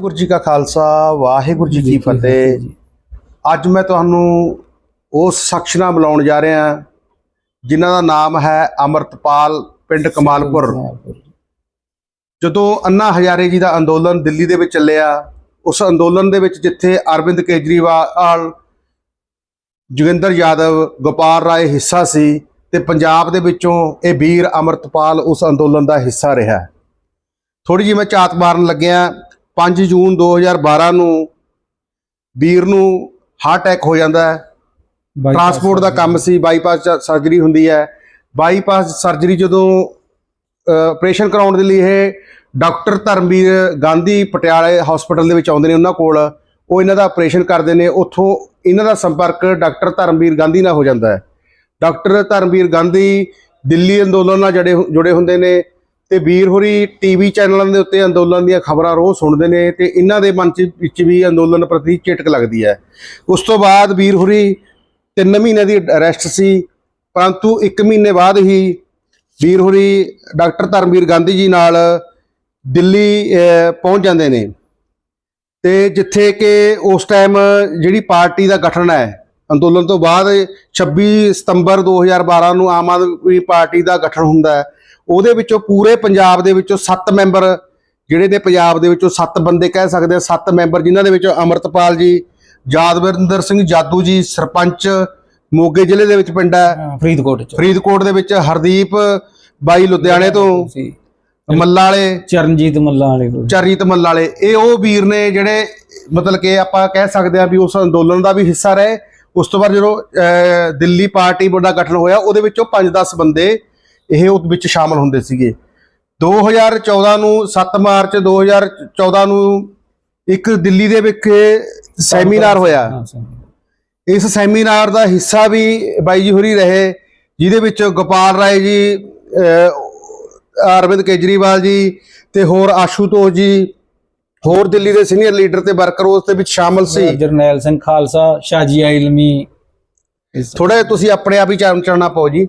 ਵਾਹਿਗੁਰੂ ਜੀ ਕਾ ਖਾਲਸਾ ਵਾਹਿਗੁਰੂ ਜੀ ਕੀ ਫਤਿਹ। ਅੱਜ ਮੈਂ ਤੁਹਾਨੂੰ ਉਸ ਸ਼ਖਸ ਨਾਲ ਮਿਲਾਉਣ ਜਾ ਰਿਹਾ ਜਿਨ੍ਹਾਂ ਦਾ ਨਾਮ ਹੈ ਅਮਰਤਪਾਲ ਪਿੰਡ ਕਮਾਲਪੁਰ। ਜਦੋਂ ਅੰਨਾ ਹਜ਼ਾਰੇ ਜੀ ਦਾ ਅੰਦੋਲਨ ਦਿੱਲੀ ਦੇ ਵਿੱਚ ਚੱਲਿਆ ਉਸ ਅੰਦੋਲਨ ਦੇ ਵਿੱਚ ਜਿੱਥੇ ਅਰਵਿੰਦ ਕੇਜਰੀਵਾਲ ਜੋਗਿੰਦਰ ਯਾਦਵ ਗੋਪਾਲ ਰਾਏ ਹਿੱਸਾ ਸੀ ਤੇ ਪੰਜਾਬ ਦੇ ਵਿੱਚੋਂ ਇਹ ਵੀਰ ਅਮਰਤਪਾਲ ਉਸ ਅੰਦੋਲਨ ਦਾ ਹਿੱਸਾ ਰਿਹਾ। ਥੋੜੀ ਜਿਹੀ ਮੈਂ ਝਾਤ ਮਾਰਨ ਲੱਗਿਆ 5 ਜੂਨ 2012 ਨੂੰ ਵੀਰ ਨੂੰ ਹਾਰਟ ਅਟੈਕ ਹੋ ਜਾਂਦਾ ਹੈ। ਟਰਾਂਸਪੋਰਟ ਦਾ ਕੰਮ ਸੀ ਬਾਈਪਾਸ ਸਰਜਰੀ ਹੁੰਦੀ ਹੈ। ਬਾਈਪਾਸ ਸਰਜਰੀ ਜਦੋਂ ਆਪਰੇਸ਼ਨ ਕਰਾਉਣ ਦੇ ਲਈ ਇਹ ਡਾਕਟਰ ਧਰਮਵੀਰ ਗਾਂਧੀ ਪਟਿਆਲੇ ਹਸਪੀਟਲ ਦੇ ਵਿੱਚ ਆਉਂਦੇ ਨੇ ਉਹਨਾਂ ਕੋਲ। ਉਹ ਇਹਨਾਂ ਦਾ ਆਪਰੇਸ਼ਨ ਕਰਦੇ ਨੇ। ਉੱਥੋਂ ਇਹਨਾਂ ਦਾ ਸੰਪਰਕ ਡਾਕਟਰ ਧਰਮਵੀਰ ਗਾਂਧੀ ਨਾਲ ਹੋ ਜਾਂਦਾ ਹੈ। ਡਾਕਟਰ ਧਰਮਵੀਰ ਗਾਂਧੀ ਦਿੱਲੀ ਅੰਦੋਲਨ ਨਾਲ ਜੜੇ ਜੁੜੇ ਹੁੰਦੇ ਨੇ। ਤੇ ਵੀਰ ਹੋਰੀ ਟੀਵੀ ਚੈਨਲਾਂ ਦੇ ਉੱਤੇ ਅੰਦੋਲਨ ਦੀਆਂ ਖਬਰਾਂ ਰੋਜ਼ ਸੁਣਦੇ ਨੇ ਤੇ ਇਹਨਾਂ ਦੇ ਮਨ 'ਚ ਵਿੱਚ ਵੀ ਅੰਦੋਲਨ ਪ੍ਰਤੀ ਚਿਟਕ ਲੱਗਦੀ ਹੈ। ਉਸ ਤੋਂ ਬਾਅਦ ਵੀਰ ਹੋਰੀ 3 ਮਹੀਨੇ ਦੀ ਅਰੈਸਟ ਸੀ, ਪਰੰਤੂ 1 ਮਹੀਨੇ ਬਾਅਦ ਹੀ ਵੀਰ ਹੋਰੀ ਡਾਕਟਰ ਧਰਮਵੀਰ ਗਾਂਧੀ ਜੀ ਨਾਲ ਦਿੱਲੀ ਪਹੁੰਚ ਜਾਂਦੇ ਨੇ। ਤੇ ਜਿੱਥੇ ਕਿ ਉਸ ਟਾਈਮ ਜਿਹੜੀ ਪਾਰਟੀ ਦਾ ਗਠਨ ਹੈ, ਅੰਦੋਲਨ ਤੋਂ ਬਾਅਦ 26 ਸਤੰਬਰ 2012 ਨੂੰ ਆਮ ਆਦਮੀ ਪਾਰਟੀ ਦਾ ਗਠਨ ਹੁੰਦਾ ਹੈ। ਉਹਦੇ ਵਿੱਚੋਂ ਪੂਰੇ ਪੰਜਾਬ ਦੇ ਵਿੱਚੋਂ 7 ਮੈਂਬਰ ਜਿਹੜੇ ਨੇ ਪੰਜਾਬ ਦੇ ਵਿੱਚੋਂ 7 ਬੰਦੇ ਕਹਿ ਸਕਦੇ ਆ 7 ਮੈਂਬਰ ਜਿਨ੍ਹਾਂ ਦੇ ਵਿੱਚੋਂ ਅਮਰਤਪਾਲ ਜੀ ਯਾਦਵਿੰਦਰ ਸਿੰਘ ਜਾਦੂ ਜੀ ਸਰਪੰਚ ਮੋਗੇ ਜ਼ਿਲ੍ਹੇ ਦੇ ਵਿੱਚ ਪਿੰਡ ਹੈ। ਫਰੀਦਕੋਟ ਚ। ਫਰੀਦਕੋਟ ਦੇ ਵਿੱਚ ਹਰਦੀਪ ਬਾਈ ਲੁਧਿਆਣੇ ਤੋਂ ਮੱਲਾ ਵਾਲੇ ਚਰਨਜੀਤ ਮੱਲਾਂ ਵਾਲੇ ਕੋਲ। ਚਰਜੀਤ ਮੱਲ ਵਾਲੇ। ਇਹ ਉਹ ਵੀਰ ਨੇ ਜਿਹੜੇ ਮਤਲਬ ਕਿ ਆਪਾਂ ਕਹਿ ਸਕਦੇ ਹਾਂ ਵੀ ਉਸ ਅੰਦੋਲਨ ਦਾ ਵੀ ਹਿੱਸਾ ਰਹੇ। ਉਸ ਤੋਂ ਬਾਅਦ ਜਦੋਂ ਦਿੱਲੀ ਪਾਰਟੀ ਦਾ ਗਠਨ ਹੋਇਆ ਉਹਦੇ ਵਿੱਚੋਂ 5-10 ਬੰਦੇ ਇਹ ਉਸ ਵਿੱਚ ਸ਼ਾਮਲ ਹੁੰਦੇ ਸੀਗੇ। 2014 ਨੂੰ 7 ਮਾਰਚ 2014 ਨੂੰ ਇੱਕ ਦਿੱਲੀ ਦੇ ਵਿੱਚ ਸੈਮੀਨਾਰ ਹੋਇਆ। ਇਸ ਸੈਮੀਨਾਰ ਦਾ ਹਿੱਸਾ ਵੀ ਬਾਈ ਜੀ ਹੋਰੀ ਰਹੇ ਜਿਹਦੇ ਵਿੱਚ ਗੋਪਾਲ ਰਾਏ ਜੀ ਅਰਵਿੰਦ ਕੇਜਰੀਵਾਲ ਜੀ ਤੇ ਹੋਰ ਆਸ਼ੂਤੋਸ਼ ਜੀ ਹੋਰ ਦਿੱਲੀ ਦੇ ਸੀਨੀਅਰ ਲੀਡਰ ਤੇ ਵਰਕਰ ਉਸ ਦੇ ਵਿੱਚ ਸ਼ਾਮਲ ਸੀ। ਜਰਨੈਲ ਸਿੰਘ ਖਾਲਸਾ ਸ਼ਾਜੀਆ ਇਲਮੀ ਇਸ- ਥੋੜਾ ਤੁਸੀਂ ਆਪਣੇ ਆਪ ਹੀ ਚਰਨ ਚੜਨਾ ਪਾਓ ਜੀ।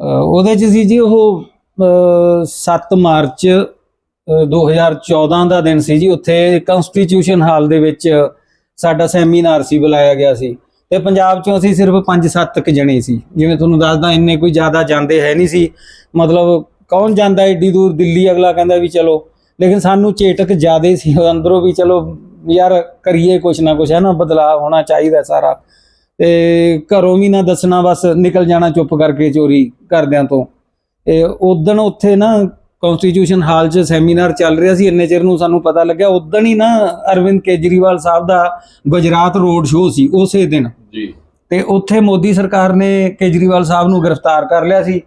ਉਹਦੇ ਚ ਸੀ ਜੀ ਉਹ ਅਹ, 7 ਮਾਰਚ 2014 ਦਾ ਦਿਨ ਸੀ ਜੀ। ਉੱਥੇ ਕਨਸਟੀਟਿਊਸ਼ਨ ਹਾਲ ਦੇ ਵਿੱਚ ਸਾਡਾ ਸੈਮੀਨਾਰ ਸੀ ਬੁਲਾਇਆ ਗਿਆ ਸੀ। ਤੇ ਪੰਜਾਬ ਚੋਂ ਅਸੀਂ ਸਿਰਫ 5-7 ਕ ਜਣੇ ਸੀ। ਜਿਵੇਂ ਤੁਹਾਨੂੰ ਦੱਸਦਾ ਇੰਨੇ ਕੋਈ ਜ਼ਿਆਦਾ ਜਾਂਦੇ ਹੈ ਨਹੀਂ ਸੀ। ਮਤਲਬ ਕੌਣ ਜਾਂਦਾ ਏਡੀ ਦੂਰ ਦਿੱਲੀ ਅਗਲਾ ਕਹਿੰਦਾ ਵੀ ਚਲੋ। ਲੇਕਿਨ ਸਾਨੂੰ ਚੇਟਕ ਜ਼ਿਆਦੇ ਸੀ ਅੰਦਰੋਂ ਵੀ ਚਲੋ ਯਾਰ ਕਰੀਏ ਕੁਛ ਨਾ ਕੁਛ ਹੈ ਨਾ? ਬਦਲਾਅ ਹੋਣਾ ਚਾਹੀਦਾ ਸਾਰਾ। ਤੇ ਘਰੋਂ ਵੀ ਨਾ ਦੱਸਣਾ ਬਸ ਨਿਕਲ ਜਾਣਾ ਚੁੱਪ ਕਰਕੇ ਚੋਰੀ ਕਰਦਿਆਂ ਤੋਂ। ਇਹ ਉਦਣ ਉੱਥੇ ਨਾ ਕਨਸਟੀਟਿਊਸ਼ਨ ਹਾਲ 'ਚ ਸੈਮੀਨਾਰ ਚੱਲ ਰਿਹਾ ਸੀ ਇੰਨੇ ਚਿਰ ਨੂੰ ਸਾਨੂੰ ਪਤਾ ਲੱਗਿਆ ਉਦਣ ਹੀ ਨਾ ਅਰਵਿੰਦ ਕੇਜਰੀਵਾਲ ਸਾਹਿਬ ਦਾ ਗੁਜਰਾਤ ਰੋਡ ਸ਼ੋਅ ਸੀ ਉਸੇ ਦਿਨ। ਜੀ। ਤੇ ਉੱਥੇ ਮੋਦੀ ਸਰਕਾਰ ਨੇ ਕੇਜਰੀਵਾਲ ਸਾਹਿਬ ਨੂੰ ਗ੍ਰਿਫਤਾਰ ਕਰ ਲਿਆ ਸੀ।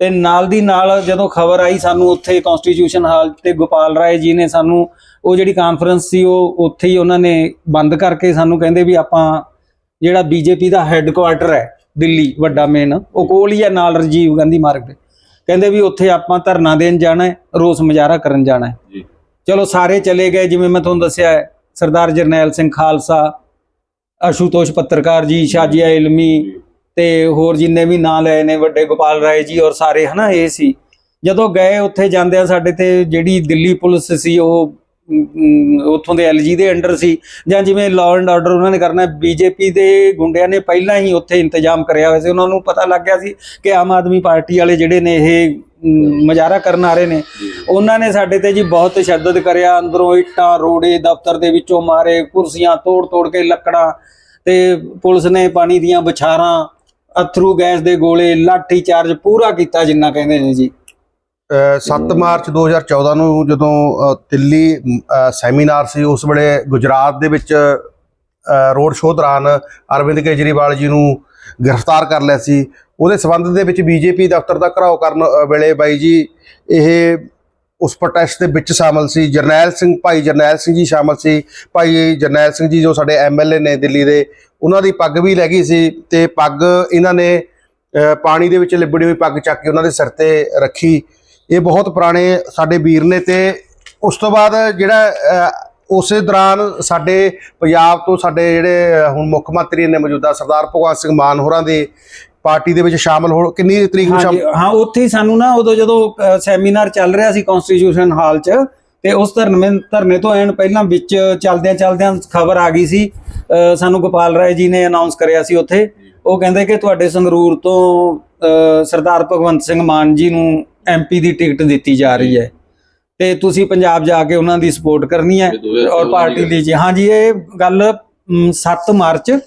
ਤੇ ਨਾਲ ਦੀ ਨਾਲ ਜਦੋਂ ਖਬਰ ਆਈ ਸਾਨੂੰ ਉੱਥੇ ਕਨਸਟੀਟਿਊਸ਼ਨ ਹਾਲ ਤੇ ਗੋਪਾਲ ਰਾਏ ਜੀ ਨੇ ਸਾਨੂੰ ਉਹ ਜਿਹੜੀ ਕਾਨਫਰੰਸ ਸੀ ਉਹ ਉੱਥੇ ਹੀ ਉਹਨਾਂ ਨੇ ਬੰਦ ਕਰਕੇ ਸਾਨੂੰ ਕਹਿੰਦੇ ਵੀ ਆਪਾਂ ਜਿਹੜਾ ਬੀਜੇਪੀ ਦਾ ਹੈੱਡਕੁਆਰਟਰ ਹੈ ਦਿੱਲੀ ਵੱਡਾ ਮੇਨ ਉਹ ਕੋਲ ਹੀ ਹੈ ਨਾਲ ਰਾਜੀਵ ਗਾਂਧੀ ਮਾਰਗ ਤੇ। ਕਹਿੰਦੇ ਵੀ ਉੱਥੇ ਆਪਾਂ ਧਰਨਾ ਦੇਣ ਜਾਣਾ ਹੈ ਰੋਸ ਮੁਜ਼ਾਹਰਾ ਕਰਨ ਜਾਣਾ ਹੈ। ਜੀ। ਚਲੋ ਸਾਰੇ ਚਲੇ ਗਏ ਜਿਵੇਂ ਮੈਂ ਤੁਹਾਨੂੰ ਦੱਸਿਆ ਹੈ ਸਰਦਾਰ ਜਰਨੈਲ ਸਿੰਘ ਖਾਲਸਾ ਅਸ਼ੂਤੋਸ਼ ਪੱਤਰਕਾਰ ਜੀ ਸ਼ਾਜੀਆ ਇਲਮੀ ਤੇ ਹੋਰ ਜਿੰਨੇ ਵੀ ਨਾਂ ਲਏ ਨੇ ਵੱਡੇ ਗੋਪਾਲ ਰਾਏ ਜੀ ਔਰ ਸਾਰੇ ਹਨਾ ਇਹ ਸੀ। ਜਦੋਂ ਗਏ ਉੱਥੇ ਜਾਂਦਿਆਂ ਸਾਡੇ ਤੇ ਜਿਹੜੀ ਦਿੱਲੀ ਪੁਲਿਸ ਸੀ ਉਹ ਉੱਥੋਂ ਦੇ ਐਲਜੀ ਦੇ ਅੰਡਰ ਸੀ ਜਾਂ ਜਿਵੇਂ ਲਾਅ ਐਂਡ ਆਰਡਰ ਉਹਨਾਂ ਨੇ ਕਰਨਾ ਬੀਜੇਪੀ ਦੇ ਗੁੰਡਿਆਂ ਨੇ ਪਹਿਲਾਂ ਹੀ ਉੱਥੇ ਇੰਤਜ਼ਾਮ ਕਰਿਆ ਹੋਇਆ ਸੀ। ਉਹਨਾਂ ਨੂੰ ਪਤਾ ਲੱਗ ਗਿਆ ਸੀ ਕਿ ਆਮ ਆਦਮੀ ਪਾਰਟੀ ਵਾਲੇ ਜਿਹੜੇ ਨੇ ਇਹ ਅਮ, ਮੁਜ਼ਾਹਰਾ ਕਰਨ ਆ ਰਹੇ ਨੇ। ਉਹਨਾਂ ਨੇ ਸਾਡੇ ਤੇ ਜੀ ਬਹੁਤ ਤਸ਼ੱਦਦ ਕਰਿਆ ਅੰਦਰੋਂ ਇੱਟਾਂ ਰੋੜੇ ਦਫ਼ਤਰ ਦੇ ਵਿੱਚੋਂ ਮਾਰੇ ਕੁਰਸੀਆਂ ਤੋੜ ਤੋੜ ਕੇ ਲੱਕੜਾਂ ਤੇ ਪੁਲਿਸ ਨੇ ਪਾਣੀ ਦੀਆਂ ਵਿਛਾਰਾਂ ਅਥਰੂ ਗੈਸ ਦੇ ਗੋਲੇ ਲਾਠੀ ਚਾਰਜ ਪੂਰਾ ਕੀਤਾ ਜਿੰਨਾ ਕਹਿੰਦੇ ਨੇ ਜੀ। 7 ਮਾਰਚ 2014 ਨੂੰ ਜਦੋਂ ਦਿੱਲੀ ਸੈਮੀਨਾਰ ਸੀ ਉਸ ਵੇਲੇ ਗੁਜਰਾਤ ਦੇ ਵਿੱਚ ਰੋਡ ਸ਼ੋਅ ਦੌਰਾਨ ਅਰਵਿੰਦ ਕੇਜਰੀਵਾਲ ਜੀ ਨੂੰ ਗ੍ਰਿਫਤਾਰ ਕਰ ਲਿਆ ਸੀ। ਉਹਦੇ ਸਬੰਧ ਦੇ ਵਿੱਚ ਬੀਜੇਪੀ ਦਫ਼ਤਰ ਦਾ ਘਰਾਓ ਕਰਨ ਵੇਲੇ ਬਾਈ ਜੀ ਇਹ ਉਸ ਪ੍ਰੋਟੈਸਟ ਦੇ ਵਿੱਚ ਸ਼ਾਮਲ ਸੀ। ਜਰਨੈਲ ਸਿੰਘ ਭਾਈ ਜਰਨੈਲ ਸਿੰਘ ਜੀ ਸ਼ਾਮਲ ਸੀ। ਭਾਈ ਜਰਨੈਲ ਸਿੰਘ ਜੀ ਜੋ ਸਾਡੇ ਐਮਐਲਏ ਨੇ ਦਿੱਲੀ ਦੇ ਉਹਨਾਂ ਦੀ ਪੱਗ ਵੀ ਲੈ ਗਈ ਸੀ ਤੇ ਪੱਗ ਇਹਨਾਂ ਨੇ ਪਾਣੀ ਦੇ ਵਿੱਚ ਲਿਬੜੀ ਹੋਈ ਪੱਗ ਚੱਕ ਕੇ ਉਹਨਾਂ ਦੇ ਸਿਰ ਤੇ ਰੱਖੀ। ਇਹ ਬਹੁਤ ਪੁਰਾਣੇ ਸਾਡੇ ਵੀਰ ਨੇ ਤੇ ਉਸ ਤੋਂ ਬਾਅਦ ਜਿਹੜਾ ਉਸੇ ਦੌਰਾਨ ਸਾਡੇ ਪੰਜਾਬ ਤੋਂ ਸਾਡੇ ਜਿਹੜੇ ਹੁਣ ਮੁੱਖ ਮੰਤਰੀ ਨੇ ਮੌਜੂਦਾ ਸਰਦਾਰ ਭਗਵੰਤ ਸਿੰਘ ਮਾਨ ਹੋਰਾਂ ਦੇ ਪਾਰਟੀ ਦੇ ਵਿੱਚ ਸ਼ਾਮਲ ਹੋ, ਕਿੰਨੀ ਤਰੀਕ ਨੂੰ ਹਾਂਜੀ, ਹਾਂ, ਉੱਥੇ ਹੀ ਸਾਨੂੰ ਨਾ ਉਦੋਂ ਜਦੋਂ ਸੈਮੀਨਾਰ ਚੱਲ ਰਿਹਾ ਸੀ ਕਨਸਟੀਟਿਊਸ਼ਨ ਹਾਲ 'ਚ, ਤੇ ਉਸ ਧਰਨੇ ਧਰਨੇ ਤੋਂ ਐਨ ਪਹਿਲਾਂ ਵਿੱਚ ਚੱਲਦਿਆਂ ਚੱਲਦਿਆਂ ਖਬਰ ਆ ਗਈ ਸੀ ਸਾਨੂੰ ਗੋਪਾਲ ਰਾਏ ਜੀ ਨੇ ਅਨਾਉਂਸ ਕਰਿਆ ਸੀ ਉੱਥੇ। ਉਹ ਕਹਿੰਦੇ ਕਿ ਤੁਹਾਡੇ ਸੰਗਰੂਰ ਤੋਂ ਸਰਦਾਰ ਭਗਵੰਤ ਸਿੰਘ ਮਾਨ ਜੀ ਨੂੰ ਐਮਪੀ ਦੀ ਟਿਕਟ ਦਿੱਤੀ ਜਾ ਰਹੀ ਹੈ। ਤੇ ਤੁਸੀਂ ਪੰਜਾਬ ਜਾ ਕੇ ਉਹਨਾਂ ਦੀ ਸਪੋਰਟ ਕਰਨੀ ਹੈ ਇਹ 2014 ਔਰ ਪਾਰਟੀ ਦੀ ਜੀ। ਹਾਂਜੀ ਇਹ ਗੱਲ ਮ, 7 ਮਾਰਚ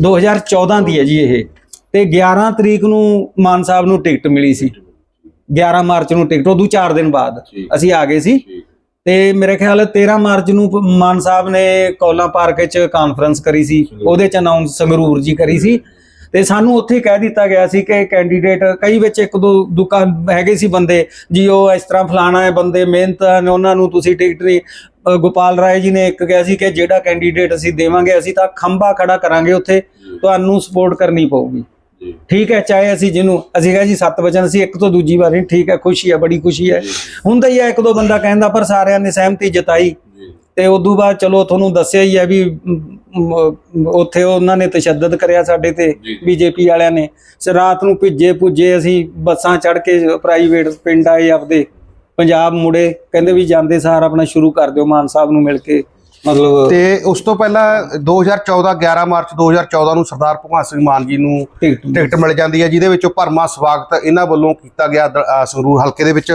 2014 ਦੀ ਹੈ ਜੀ ਇਹ। ਤੇ 11 ਤਰੀਕ ਨੂੰ ਮਾਨ ਸਾਹਿਬ ਨੂੰ ਟਿਕਟ ਮਿਲੀ ਸੀ। 11 ਮਾਰਚ ਨੂੰ ਟਿਕਟ ਉਦੋਂ 4 ਦਿਨ ਬਾਅਦ। ਅਸੀਂ ਆ ਗਏ ਸੀ। ਤੇ ਮੇਰੇ ਖਿਆਲ 13 ਮਾਰਚ ਨੂੰ ਮਾਨ ਸਾਹਿਬ ਨੇ ਕੌਲਾ ਪਾਰਕ 'ਚ ਕਾਨਫਰੰਸ ਕਰੀ ਸੀ। ਉਹਦੇ 'ਚ ਅਨਾਉਂਸ ਸੰਗਰੂਰ ਜੀ ਕਰੀ ਸੀ। ਤੇ ਸਾਨੂੰ ਉੱਥੇ ਕਹਿ ਦਿੱਤਾ ਗਿਆ ਸੀ ਕਿ ਕੈਂਡੀਡੇਟ ਕਈ ਵਿੱਚ ਇੱਕ ਦੋ ਦੁਕਾ ਹੈਗੇ ਸੀ ਬੰਦੇ ਜੀ ਉਹ ਇਸ ਤਰ੍ਹਾਂ ਫਲਾਣਾ ਹੈ ਬੰਦੇ ਮਿਹਨਤ ਨੇ ਉਹਨਾਂ ਨੂੰ ਤੁਸੀਂ ਟਿਕਟ ਨਹੀਂ ਗੋਪਾਲ ਰਾਏ ਜੀ ਨੇ ਇੱਕ ਕਿਹਾ ਸੀ ਕਿ ਜਿਹੜਾ ਕੈਂਡੀਡੇਟ ਅਸੀਂ ਦੇਵਾਂਗੇ ਅਸੀਂ ਤਾਂ ਖੰਭਾ ਖੜਾ ਕਰਾਂਗੇ ਉੱਥੇ ਤੁਹਾਨੂੰ ਸਪੋਰਟ ਕਰਨੀ ਪਊਗੀ। ਠੀਕ ਹੈ ਚਾਹੇ ਅਸੀਂ ਜਿਹਨੂੰ ਅਸੀਂ ਕਹਾਂ ਜੀ ਸੱਤ ਵਚਨ ਅਸੀਂ ਇੱਕ ਤੋਂ ਦੂਜੀ ਵਾਰੀ ਠੀਕ ਹੈ ਖੁਸ਼ੀ ਹੈ ਬੜੀ ਖੁਸ਼ੀ ਹੈ। ਹੁੰਦਾ ਹੀ ਹੈ ਇੱਕ ਦੋ ਬੰਦਾ ਕਹਿੰਦਾ ਪਰ ਸਾਰਿਆਂ ਨੇ ਸਹਿਮਤੀ ਜਤਾਈ। ਤੇ ਉਦੋਂ ਬਾਅਦ ਚਲੋ ਤੁਹਾਨੂੰ ਦੱਸਿਆ ਹੀ ਹੈ ਵੀ ਉੱਥੇ ਉਹਨਾਂ ਨੇ ਤਸ਼ੱਦਦ ਕਰਿਆ ਸਾਡੇ ਤੇ। ਬੀਜੇਪੀ ਵਾਲਿਆਂ ਨੇ। ਸ ਰਾਤ ਨੂੰ ਭਿੱਜੇ ਭੁੱਜੇ ਅਸੀਂ ਬੱਸਾਂ ਚੜ੍ਹ ਕੇ ਪ੍ਰਾਈਵੇਟ ਪਿੰਡ ਆਏ ਆਪਦੇ। ਪੰਜਾਬ ਮੁੜੇ ਕਹਿੰਦੇ ਵੀ ਜਾਂਦੇ ਸਾਰ ਆਪਣਾ ਸ਼ੁਰੂ ਕਰ ਦਿਓ ਮਾਨ ਸਾਹਿਬ ਨੂੰ ਮਿਲ ਕੇ। ਮਤਲਬ ਤੇ ਉਸ ਤੋਂ ਪਹਿਲਾਂ 2014 11 ਮਾਰਚ 2014 ਨੂੰ ਸਰਦਾਰ ਭਗਵੰਤ ਸਿੰਘ ਮਾਨ ਜੀ ਨੂੰ ਟਿਕਟ ਮਿਲ ਜਾਂਦੀ ਹੈ ਜਿਹਦੇ ਵਿੱਚੋਂ ਭਰਮਾ ਸਵਾਗਤ ਇਹਨਾਂ ਵੱਲੋਂ ਕੀਤਾ ਗਿਆ ਸੰਗਰੂਰ ਹਲਕੇ ਦੇ ਵਿੱਚ।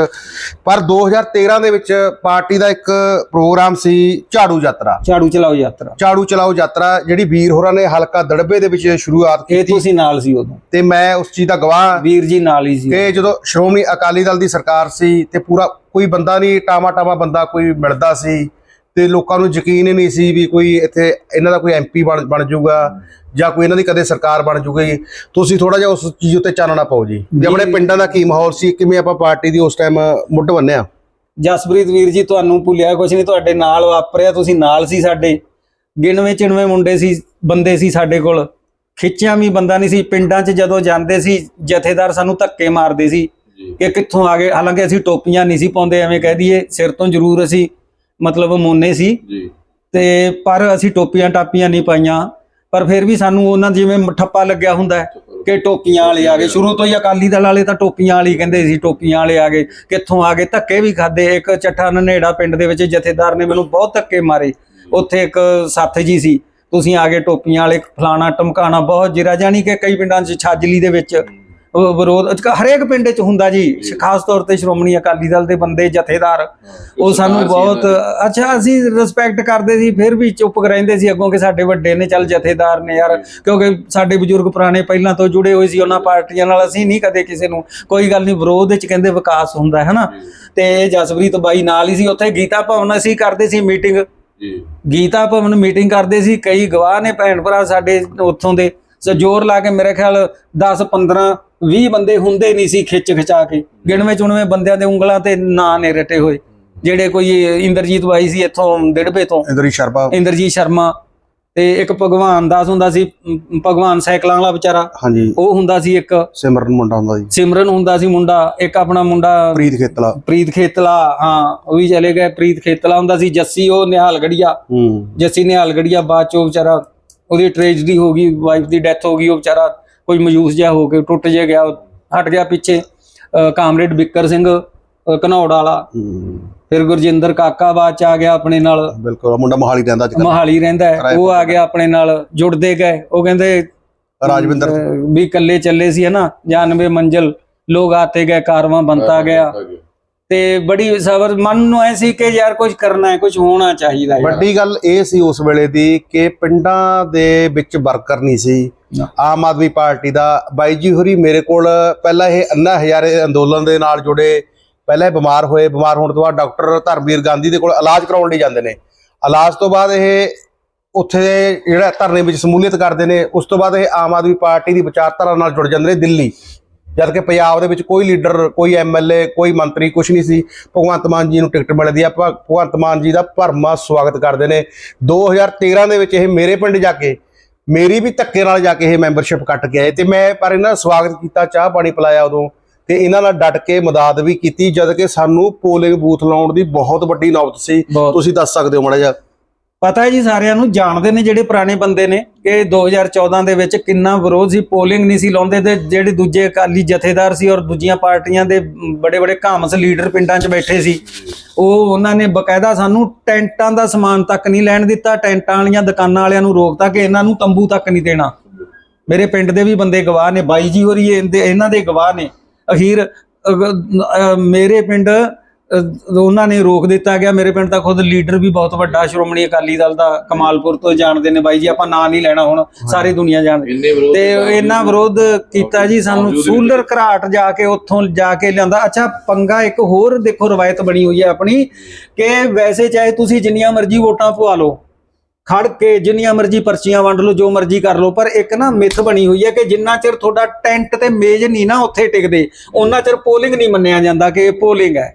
ਪਰ 2013 ਦੇ ਵਿੱਚ ਪਾਰਟੀ ਦਾ ਇੱਕ ਪ੍ਰੋਗਰਾਮ ਸੀ ਝਾੜੂ ਯਾਤਰਾ। ਝਾੜੂ ਚਲਾਓ ਯਾਤਰਾ। ਝਾੜੂ ਚਲਾਓ ਯਾਤਰਾ ਜਿਹੜੀ ਵੀਰ ਹੋਰਾਂ ਨੇ ਹਲਕਾ ਦੜਬੇ ਦੇ ਵਿੱਚ ਸ਼ੁਰੂਆਤ ਕੀਤੀ। ਤੁਸੀਂ ਨਾਲ ਸੀ ਉਦੋਂ। ਤੇ ਮੈਂ ਉਸ ਚੀਜ਼ ਦਾ ਗਵਾਹ ਵੀਰ ਜੀ ਨਾਲ ਹੀ ਸੀ ਕਿ ਜਦੋਂ ਸ਼੍ਰੋਮਣੀ ਅਕਾਲੀ ਦਲ ਦੀ ਸਰਕਾਰ ਸੀ ਤੇ ਪੂਰਾ ਕੋਈ ਬੰਦਾ ਨਹੀਂ ਟਾਮਾ ਟਾਮਾ ਬੰਦਾ ਕੋਈ ਮਿਲਦਾ ਸੀ। ਤੇ ਲੋਕਾਂ ਨੂੰ ਯਕੀਨ ਹੀ ਨਹੀਂ ਸੀ ਵੀ ਕੋਈ ਇੱਥੇ ਇਹਨਾਂ ਦਾ ਕੋਈ ਐਮਪੀ ਬਣ ਬਣ ਜਾਊਗਾ ਜਾਂ ਕੋਈ ਇਹਨਾਂ ਦੀ ਕਦੇ ਸਰਕਾਰ ਬਣ ਜੂਗੀ। ਤੁਸੀਂ ਥੋੜਾ ਜਿਹਾ ਉਸ ਚੀਜ਼ ਉੱਤੇ ਚਾਨਣਾ ਪਾਓ ਜੀ। ਵੀ ਆਪਣੇ ਪਿੰਡਾਂ ਦਾ ਕੀ ਮਾਹੌਲ ਸੀ ਕਿਵੇਂ ਆਪਾਂ ਪਾਰਟੀ ਦੀ ਉਸ ਟਾਈਮ ਮੁੱਢ ਬੰਨਿਆ ਜਸਪ੍ਰੀਤ ਵੀਰ ਜੀ ਤੁਹਾਨੂੰ ਭੁੱਲਿਆ ਕੁਛ ਨਹੀਂ ਤੁਹਾਡੇ ਨਾਲ ਵਾਪਰਿਆ ਤੁਸੀਂ ਨਾਲ ਸੀ ਸਾਡੇ। ਗਿਣਵੇਂ ਚਿਣਵੇਂ ਮੁੰਡੇ ਸੀ ਬੰਦੇ ਸੀ ਸਾਡੇ ਕੋਲ। ਖਿੱਚਿਆ ਵੀ ਬੰਦਾ ਨਹੀਂ ਸੀ। ਪਿੰਡਾਂ 'ਚ ਜਦੋਂ ਜਾਂਦੇ ਸੀ ਜਥੇਦਾਰ ਸਾਨੂੰ ਧੱਕੇ ਮਾਰਦੇ ਸੀ ਕਿ ਕਿੱਥੋਂ ਆ ਗਏ। ਹਾਲਾਂਕਿ ਅਸੀਂ ਟੋਪੀਆਂ ਨਹੀਂ ਸੀ ਪਾਉਂਦੇ ਐਵੇਂ ਕਹਿ ਦਈਏ। ਸਿਰ ਤੋਂ ਜ਼ਰੂਰ ਅਸੀਂ ਮਤਲਬ ਮੋਨੇ ਸੀ। ਜੀ। ਤੇ ਪਰ ਅਸੀਂ ਟੋਪੀਆਂ ਟਾਪੀਆਂ ਨਹੀਂ ਪਾਈਆਂ। ਪਰ ਫਿਰ ਵੀ ਸਾਨੂੰ ਉਹਨਾਂ ਜਿਵੇਂ ਠੱਪਾ ਲੱਗਿਆ ਹੁੰਦਾ ਕਿ ਟੋਪੀਆਂ ਵਾਲੇ ਆ ਗਏ। ਸ਼ੁਰੂ ਤੋਂ ਹੀ ਅਕਾਲੀ ਦਲ ਵਾਲੇ ਤਾਂ ਟੋਪੀਆਂ ਵਾਲੀ ਕਹਿੰਦੇ ਸੀ ਟੋਪੀਆਂ ਵਾਲੇ ਆ ਗਏ। ਕਿੱਥੋਂ ਆ ਗਏ? ਧੱਕੇ ਵੀ ਖਾਦੇ। ਇੱਕ ਚੱਠਾ ਨਨੇੜਾ ਪਿੰਡ ਦੇ ਵਿੱਚ ਜਥੇਦਾਰ ਨੇ ਮੈਨੂੰ ਬਹੁਤ ਧੱਕੇ ਮਾਰੇ। ਉੱਥੇ ਇੱਕ ਸੱਥ ਜੀ ਸੀ। ਤੁਸੀਂ ਆ ਗਏ ਟੋਪੀਆਂ ਵਾਲੇ ਫਲਾਣਾ ਟਮਕਾਣਾ ਬਹੁਤ ਜਿਰਾ ਜਾਨੀ ਕਿ ਕਈ ਪਿੰਡਾਂ 'ਚ ਛਾਜਲੀ ਦੇ ਵਿੱਚ। ਵਿਰੋਧ ਹਰੇਕ ਪਿੰਡ 'ਚ ਹੁੰਦਾ ਜੀ। ਖਾਸ ਤੌਰ ਤੇ ਸ਼੍ਰੋਮਣੀ ਅਕਾਲੀ ਦਲ ਦੇ ਬੰਦੇ ਜਥੇਦਾਰ। ਉਹ ਸਾਨੂੰ ਬਹੁਤ ਅੱਛਾ ਅਸੀਂ ਰਿਸਪੈਕਟ ਕਰਦੇ ਸੀ ਫਿਰ ਵੀ ਚੁੱਪ ਰਹਿੰਦੇ ਸੀ ਅੱਗੋਂ ਕਿ ਸਾਡੇ ਵੱਡੇ ਨੇ ਚੱਲ ਜਥੇਦਾਰ ਨੇ ਯਾਰ। ਕਿਉਂਕਿ ਸਾਡੇ ਬਜ਼ੁਰਗ ਪੁਰਾਣੇ ਪਹਿਲਾਂ ਤੋਂ ਜੁੜੇ ਹੋਏ ਸੀ ਉਹਨਾਂ ਪਾਰਟੀਆਂ ਨਾਲ ਅਸੀਂ ਨਹੀਂ ਕਦੇ ਕਿਸੇ ਨੂੰ ਕੋਈ ਗੱਲ ਨਹੀਂ ਵਿਰੋਧ ਵਿੱਚ ਕਹਿੰਦੇ ਵਿਕਾਸ ਹੁੰਦਾ ਹੈ ਨਾ ਤੇ ਜਸਪ੍ਰੀਤ ਬਾਈ ਨਾਲ ਹੀ ਸੀ ਉੱਥੇ ਗੀਤਾ ਭਵਨ ਅਸੀਂ ਕਰਦੇ ਸੀ ਮੀਟਿੰਗ। ਜੀ। ਗੀਤਾ ਭਵਨ ਮੀਟਿੰਗ ਕਰਦੇ ਸੀ ਕਈ ਗਵਾਹ ਨੇ ਭੈਣ ਭਰਾ ਸਾਡੇ ਉੱਥੋਂ ਦੇ। ਸੋ ਜ਼ੋਰ ਲਾ ਕੇ ਮੇਰੇ ਖਿਆਲ 10 15 20 ਬੰਦੇ ਹੁੰਦੇ ਨਹੀਂ ਸੀ ਖਿੱਚ ਖਿਚਾ ਕੇ। ਗਿਣਵੇਂ ਚੁਣਵੇਂ ਬੰਦਿਆਂ ਦੇ ਉਂਗਲਾਂ ਤੇ ਨਾਂ ਨੇ ਰਟੇ ਹੋਏ। ਜਿਹੜੇ ਕੋਈ ਇੰਦਰਜੀਤ ਬਾਈ ਸੀ ਇੱਥੋਂ ਦਿੜਬੇ ਤੋਂ। ਇੰਦਰੀ ਸ਼ਰਮਾ। ਇੰਦਰਜੀਤ ਸ਼ਰਮਾ ਤੇ ਇੱਕ ਭਗਵਾਨ ਦਾਸ ਹੁੰਦਾ ਸੀ ਭਗਵਾਨ ਸਾਈਕਲਾਂ ਵਾਲਾ ਵਿਚਾਰਾ। ਹਾਂਜੀ। ਉਹ ਹੁੰਦਾ ਸੀ ਇੱਕ ਸਿਮਰਨ ਮੁੰਡਾ ਹੁੰਦਾ ਜੀ ਸਿਮਰਨ ਹੁੰਦਾ ਸੀ ਮੁੰਡਾ ਇੱਕ ਆਪਣਾ ਮੁੰਡਾ ਪ੍ਰੀਤ ਖੇਤਲਾ। ਪ੍ਰੀਤ ਖੇਤਲਾ ਹਾਂ ਉਹ ਵੀ ਚਲੇ ਗਏ। ਪ੍ਰੀਤ ਖੇਤਲਾ ਹੁੰਦਾ ਸੀ ਜੱਸੀ ਉਹ ਨਿਹਾਲ ਗੜੀਆ ਹੂੰ। ਜੱਸੀ ਨਿਹਾਲ ਗੜੀਆ ਬਾਅਦ ਚੋਂ ਵਿਚਾਰਾ ਉਹਦੀ ਟ੍ਰੇਜਡੀ ਹੋ ਗਈ ਵਾਈਫ ਦੀ ਡੈਥ ਹੋ ਗਈ ਉਹ ਵਿਚਾਰਾ ਕੋਈ ਮਯੂਸ ਜਿਹਾ ਹੋ ਕੇ ਟੁੱਟ ਜਿਹਾ ਗਿਆ ਹਟ ਗਿਆ ਪਿੱਛੇ ਕਾਮਰੇਡ ਬਿੱਕਰ ਸਿੰਘ ਘਨੌੜ ਵਾਲਾ। ਹੂੰ। ਫਿਰ ਗੁਰਜਿੰਦਰ ਕਾਕਾ ਬਾਅਦ ਚ ਆ ਗਿਆ ਆਪਣੇ ਨਾਲ। ਬਿਲਕੁਲ ਮੁੰਡਾ ਮੋਹਾਲੀ ਰਹਿੰਦਾ ਅੱਜ ਮਹਾਲੀ ਰਹਿੰਦਾ ਹੈ ਉਹ ਆ ਗਿਆ ਆਪਣੇ ਨਾਲ ਜੁੜਦੇ ਗਏ। ਉਹ ਕਹਿੰਦੇ ਰਾਜਵਿੰਦਰ। ਵੀ ਇਕੱਲੇ ਚੱਲੇ ਸੀ ਹਨਾ 99 ਮੰਜ਼ਲ ਲੋਗ ਆਤੇ ਗਏ ਕਾਰਵਾਂ ਬੰਤਾ ਗਿਆ। ਤੇ ਬੜੀ ਸਬਰ ਮਨ ਨੂੰ ਐ ਸੀ ਕਿ ਯਾਰ ਕੁਝ ਕਰਨਾ ਹੈ ਕੁਝ ਹੋਣਾ ਚਾਹੀਦਾ ਹੈ ਵੱਡੀ ਗੱਲ ਇਹ ਸੀ ਉਸ ਵੇਲੇ ਦੀ ਕਿ ਪਿੰਡਾਂ ਦੇ ਵਿੱਚ ਵਰਕਰ ਨਹੀਂ ਸੀ। ਆਮ ਆਦਮੀ ਪਾਰਟੀ ਦਾ। ਬਾਈ ਜੀ ਹੋਰੀ ਮੇਰੇ ਕੋਲ ਪਹਿਲਾਂ ਇਹ ਅੰਨਾ ਹਜ਼ਾਰੇ ਅੰਦੋਲਨ ਦੇ ਨਾਲ ਜੁੜੇ। ਪਹਿਲਾਂ ਇਹ ਬਿਮਾਰ ਹੋਏ। ਬਿਮਾਰ ਹੋਣ ਤੋਂ ਬਾਅਦ ਡਾਕਟਰ ਧਰਮਵੀਰ ਗਾਂਧੀ ਦੇ ਕੋਲ ਇਲਾਜ ਕਰਾਉਣ ਲਈ ਜਾਂਦੇ ਨੇ। ਇਲਾਜ ਤੋਂ ਬਾਅਦ ਇਹ ਉੱਥੇ ਜਿਹੜਾ ਧਰਨੇ ਵਿੱਚ ਸਮੂਲੀਅਤ ਕਰਦੇ ਨੇ ਉਸ ਤੋਂ ਬਾਅਦ ਇਹ ਆਮ ਆਦਮੀ ਪਾਰਟੀ ਦੀ ਵਿਚਾਰਧਾਰਾ ਨਾਲ ਜੁੜ ਜਾਂਦੇ ਨੇ ਦਿੱਲੀ। ਜਦ ਕਿ ਪੰਜਾਬ ਦੇ ਵਿੱਚ ਕੋਈ ਲੀਡਰ ਕੋਈ ਐਮਐਲਏ ਕੋਈ ਮੰਤਰੀ ਕੁਝ ਨਹੀਂ ਸੀ। ਭਗਵੰਤ ਮਾਨ ਜੀ ਨੂੰ ਟਿਕਟ ਮਿਲਦੀ ਆ। ਭਗ- ਭਗਵੰਤ ਮਾਨ ਜੀ ਦਾ ਭਰਮਾ ਸਵਾਗਤ ਕਰਦੇ ਨੇ। 2013 ਦੇ ਵਿੱਚ ਇਹ ਮੇਰੇ ਪਿੰਡ ਜਾ ਕੇ ਮੇਰੀ ਵੀ ਧੱਕੇ ਨਾਲ ਜਾ ਕੇ ਇਹ ਮੈਂਬਰਸ਼ਿਪ ਕੱਟ ਕੇ ਆਏ। ਤੇ ਮੈਂ ਪਰ ਇਹਨਾਂ ਦਾ ਸਵਾਗਤ ਕੀਤਾ ਚਾਹ ਪਾਣੀ ਪਿਲਾਇਆ ਉਦੋਂ। ਤੇ ਇਹਨਾਂ ਨਾਲ ਡਟ ਕੇ ਮਦਦ ਵੀ ਕੀਤੀ ਜਦ ਕਿ ਸਾਨੂੰ ਪੋਲਿੰਗ ਬੂਥ ਲਾਉਣ ਦੀ ਬਹੁਤ ਵੱਡੀ ਨੌਬਤ ਸੀ। ਤੁਸੀਂ ਦੱਸ ਸਕਦੇ ਹੋ ਮਾੜਾ ਜਿਹਾ। ਪਤਾ ਹੈ ਜੀ ਸਾਰਿਆਂ ਨੂੰ, ਜਾਣਦੇ ਨੇ ਜਿਹੜੇ ਪੁਰਾਣੇ ਬੰਦੇ ਨੇ ਕਿ 2014 ਦੇ ਵਿੱਚ ਕਿੰਨਾ ਵਿਰੋਧ ਸੀ ਪੋਲਿੰਗ ਨਹੀਂ ਸੀ ਲਾਉਂਦੇ ਤੇ ਜਿਹੜੇ ਦੂਜੇ ਅਕਾਲੀ ਜਥੇਦਾਰ ਸੀ ਔਰ ਦੂਜੀਆਂ ਪਾਰਟੀਆਂ ਦੇ ਬੜੇ ਬੜੇ ਘਾਮਸ ਲੀਡਰ ਪਿੰਡਾਂ 'ਚ ਬੈਠੇ ਸੀ, ਉਹ ਉਹਨਾਂ ਨੇ ਬਕਾਇਦਾ ਸਾਨੂੰ ਟੈਂਟਾਂ ਦਾ ਸਮਾਨ ਤੱਕ ਨਹੀਂ ਲੈਣ ਦਿੱਤਾ, ਟੈਂਟਾਂ ਵਾਲੀਆਂ ਦੁਕਾਨਾਂ ਵਾਲਿਆਂ ਨੂੰ ਰੋਕਤਾ ਕਿ ਇਹਨਾਂ ਨੂੰ ਤੰਬੂ ਤੱਕ ਨਹੀਂ ਦੇਣਾ। ਮੇਰੇ ਪਿੰਡ ਦੇ ਵੀ ਬੰਦੇ ਗਵਾਹ ਨੇ, ਬਾਈ ਜੀ ਹੋਰੀ ਇਹਦੇ- ਇਹਨਾਂ ਦੇ ਗਵਾਹ ਨੇ। ਅਖੀਰ ਮੇਰੇ ਪਿੰਡ ਅ, ਉਹਨਾਂ ਨੇ ਰੋਕ ਦਿੱਤਾ ਗਿਆ। ਮੇਰੇ ਪਿੰਡ ਦਾ ਖੁਦ ਲੀਡਰ ਵੀ ਬਹੁਤ ਵੱਡਾ ਸ਼੍ਰੋਮਣੀ ਅਕਾਲੀ ਦਲ ਦਾ ਕਮਾਲਪੁਰ ਤੋਂ ਜਾਣਦੇ ਨੇ ਬਾਈ ਜੀ ਆਪਾਂ ਨਾਂ ਨਹੀਂ ਲੈਣਾ ਹੁਣ ਸਾਰੀ ਦੁਨੀਆ ਜਾਣਦੀ। ਇੰਨੇ ਵਿਰੋਧ ਤੇ ਇਹਨਾਂ ਵਿਰੋਧ ਕੀਤਾ ਜੀ ਸਾਨੂੰ। ਸੂਲਰ ਘਰਾਟ ਜਾ ਕੇ ਉੱਥੋਂ ਜਾ ਕੇ ਲਿਆਂਦਾ। ਅੱਛਾ ਪੰਗਾ ਇੱਕ ਹੋਰ ਦੇਖੋ ਰਵਾਇਤ ਬਣੀ ਹੋਈ ਹੈ ਆਪਣੀ ਕਿ ਵੈਸੇ ਚਾਹੇ ਤੁਸੀਂ ਜਿੰਨੀਆਂ ਮਰਜ਼ੀ ਵੋਟਾਂ ਪਵਾ ਲਓ ਖੜ ਕੇ ਜਿੰਨੀਆਂ ਮਰਜ਼ੀ ਪਰਚੀਆਂ ਵੰਡ ਲਓ ਜੋ ਮਰਜ਼ੀ ਕਰ ਲਓ ਪਰ ਇੱਕ ਨਾ ਮਿੱਥ ਬਣੀ ਹੋਈ ਹੈ ਕਿ ਜਿੰਨਾ ਚਿਰ ਤੁਹਾਡਾ ਟੈਂਟ ਤੇ ਮੇਜ਼ ਨਹੀਂ ਨਾ ਉੱਥੇ ਟਿਕਦੇ ਉਹਨਾਂ ਚਿਰ ਪੋਲਿੰਗ ਨਹੀਂ ਮੰਨਿਆ ਜਾਂਦਾ ਕਿ ਇਹ ਪੋਲਿੰਗ ਹੈ।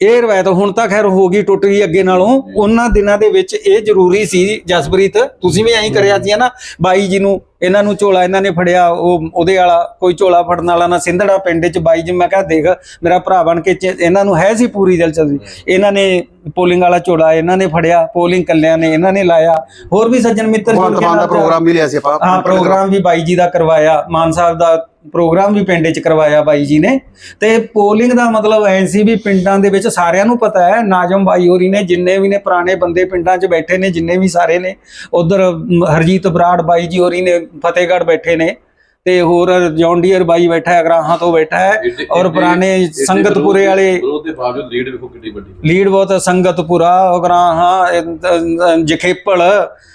ਇਹ ਰਵਾਇਤ ਹੁਣ ਤਾਂ ਖੈਰ ਹੋ ਗਈ, ਟੁੱਟ ਗਈ ਅੱਗੇ ਨਾਲੋਂ। ਉਹਨਾਂ ਦਿਨਾਂ ਦੇ ਵਿੱਚ ਇਹ ਜ਼ਰੂਰੀ ਸੀ, ਜਸਪ੍ਰੀਤ, ਤੁਸੀਂ ਵੀ ਐਂ ਕਰਿਆ ਸੀ ਨਾ ਬਾਈ ਜੀ ਨੂੰ, ਇਹਨਾਂ ਨੂੰ ਝੋਲਾ, ਇਹਨਾਂ ਨੇ ਫੜਿਆ, ਉਹ ਉਹਦੇ ਵਾਲਾ, ਕੋਈ ਝੋਲਾ ਫੜਨ ਵਾਲਾ ਨਾ, ਸਿੰਧੜਾ ਪਿੰਡ 'ਚ ਬਾਈ ਜੀ ਮੈਂ ਕਿਹਾ, ਦੇਖ, ਮੇਰਾ ਭਰਾ ਬਣ ਕੇ ਇਹਨਾਂ ਨੂੰ ਹੈ ਸੀ ਪੂਰੀ ਦਿਲਚਸਪੀ। ਇਹਨਾਂ ਨੇ ਪੋਲਿੰਗ ਵਾਲਾ ਝੋਲਾ ਇਹਨਾਂ ਨੇ ਫੜਿਆ ਪੋਲਿੰਗ ਕੱਲਿਆਂ ਨੇ ਇਹਨਾਂ ਨੇ ਲਾਇਆ। ਹੋਰ ਵੀ ਸੱਜਣ ਮਿੱਤਰ ਜੁੜ ਭਗਵੰਤ ਕੇ ਮਾਨ ਦਾ ਨਾਲ ਪ੍ਰੋਗਰਾਮ ਵੀ ਲਿਆ ਸੀ ਆਪਾਂ ਹਾਂ ਪ੍ਰੋਗਰਾਮ ਵੀ ਬਾਈ ਜੀ ਦਾ ਕਰਵਾਇਆ ਮਾਨ ਸਾਹਿਬ ਦਾ ਪ੍ਰੋਗਰਾਮ ਵੀ ਪਿੰਡ 'ਚ ਕਰਵਾਇਆ ਬਾਈ ਜੀ ਨੇ। ਤੇ ਪੋਲਿੰਗ ਦਾ ਮਤਲਬ ਐ ਸੀ ਵੀ ਪਿੰਡਾਂ ਦੇ ਵਿੱਚ ਸਾਰਿਆਂ ਨੂੰ ਪਤਾ ਹੈ ਨਾਜਮ ਬਾਈ ਹੋਰੀ ਨੇ ਜਿੰਨੇ ਵੀ ਨੇ ਪੁਰਾਣੇ ਬੰਦੇ ਪਿੰਡਾਂ 'ਚ ਬੈਠੇ ਨੇ ਜਿੰਨੇ ਵੀ ਸਾਰੇ ਨੇ ਉਧਰ ਹਰਜੀਤ ਬਰਾੜ ਬਾਈ ਜੀ ਹੋਰੀ ਨੇ ਫਤਿਹਗੜ੍ਹ ਬੈਠੇ ਨੇ। ਤੇ ਹੋਰ ਜੌਂਡੀਅਰ ਬਾਈ ਬੈਠਾ ਹੈ ਅਗਰਾਹਾਂ ਤੋਂ ਬੈਠਾ ਹੈ ਔਰ ਪੁਰਾਣੇ ਸੰਗਤਪੁਰੇ ਵਾਲੇ ਬਾਵਜੂਦ ਲੀਡ ਵੇਖੋ ਕਿੰਨੀ ਵੱਡੀ ਲੀਡ ਬਹੁਤ ਹੈ, ਸੰਗਤਪੁਰਾ ਅਗਰਾਹਾਂ ਹਾਂ ਜਖੇਪਲ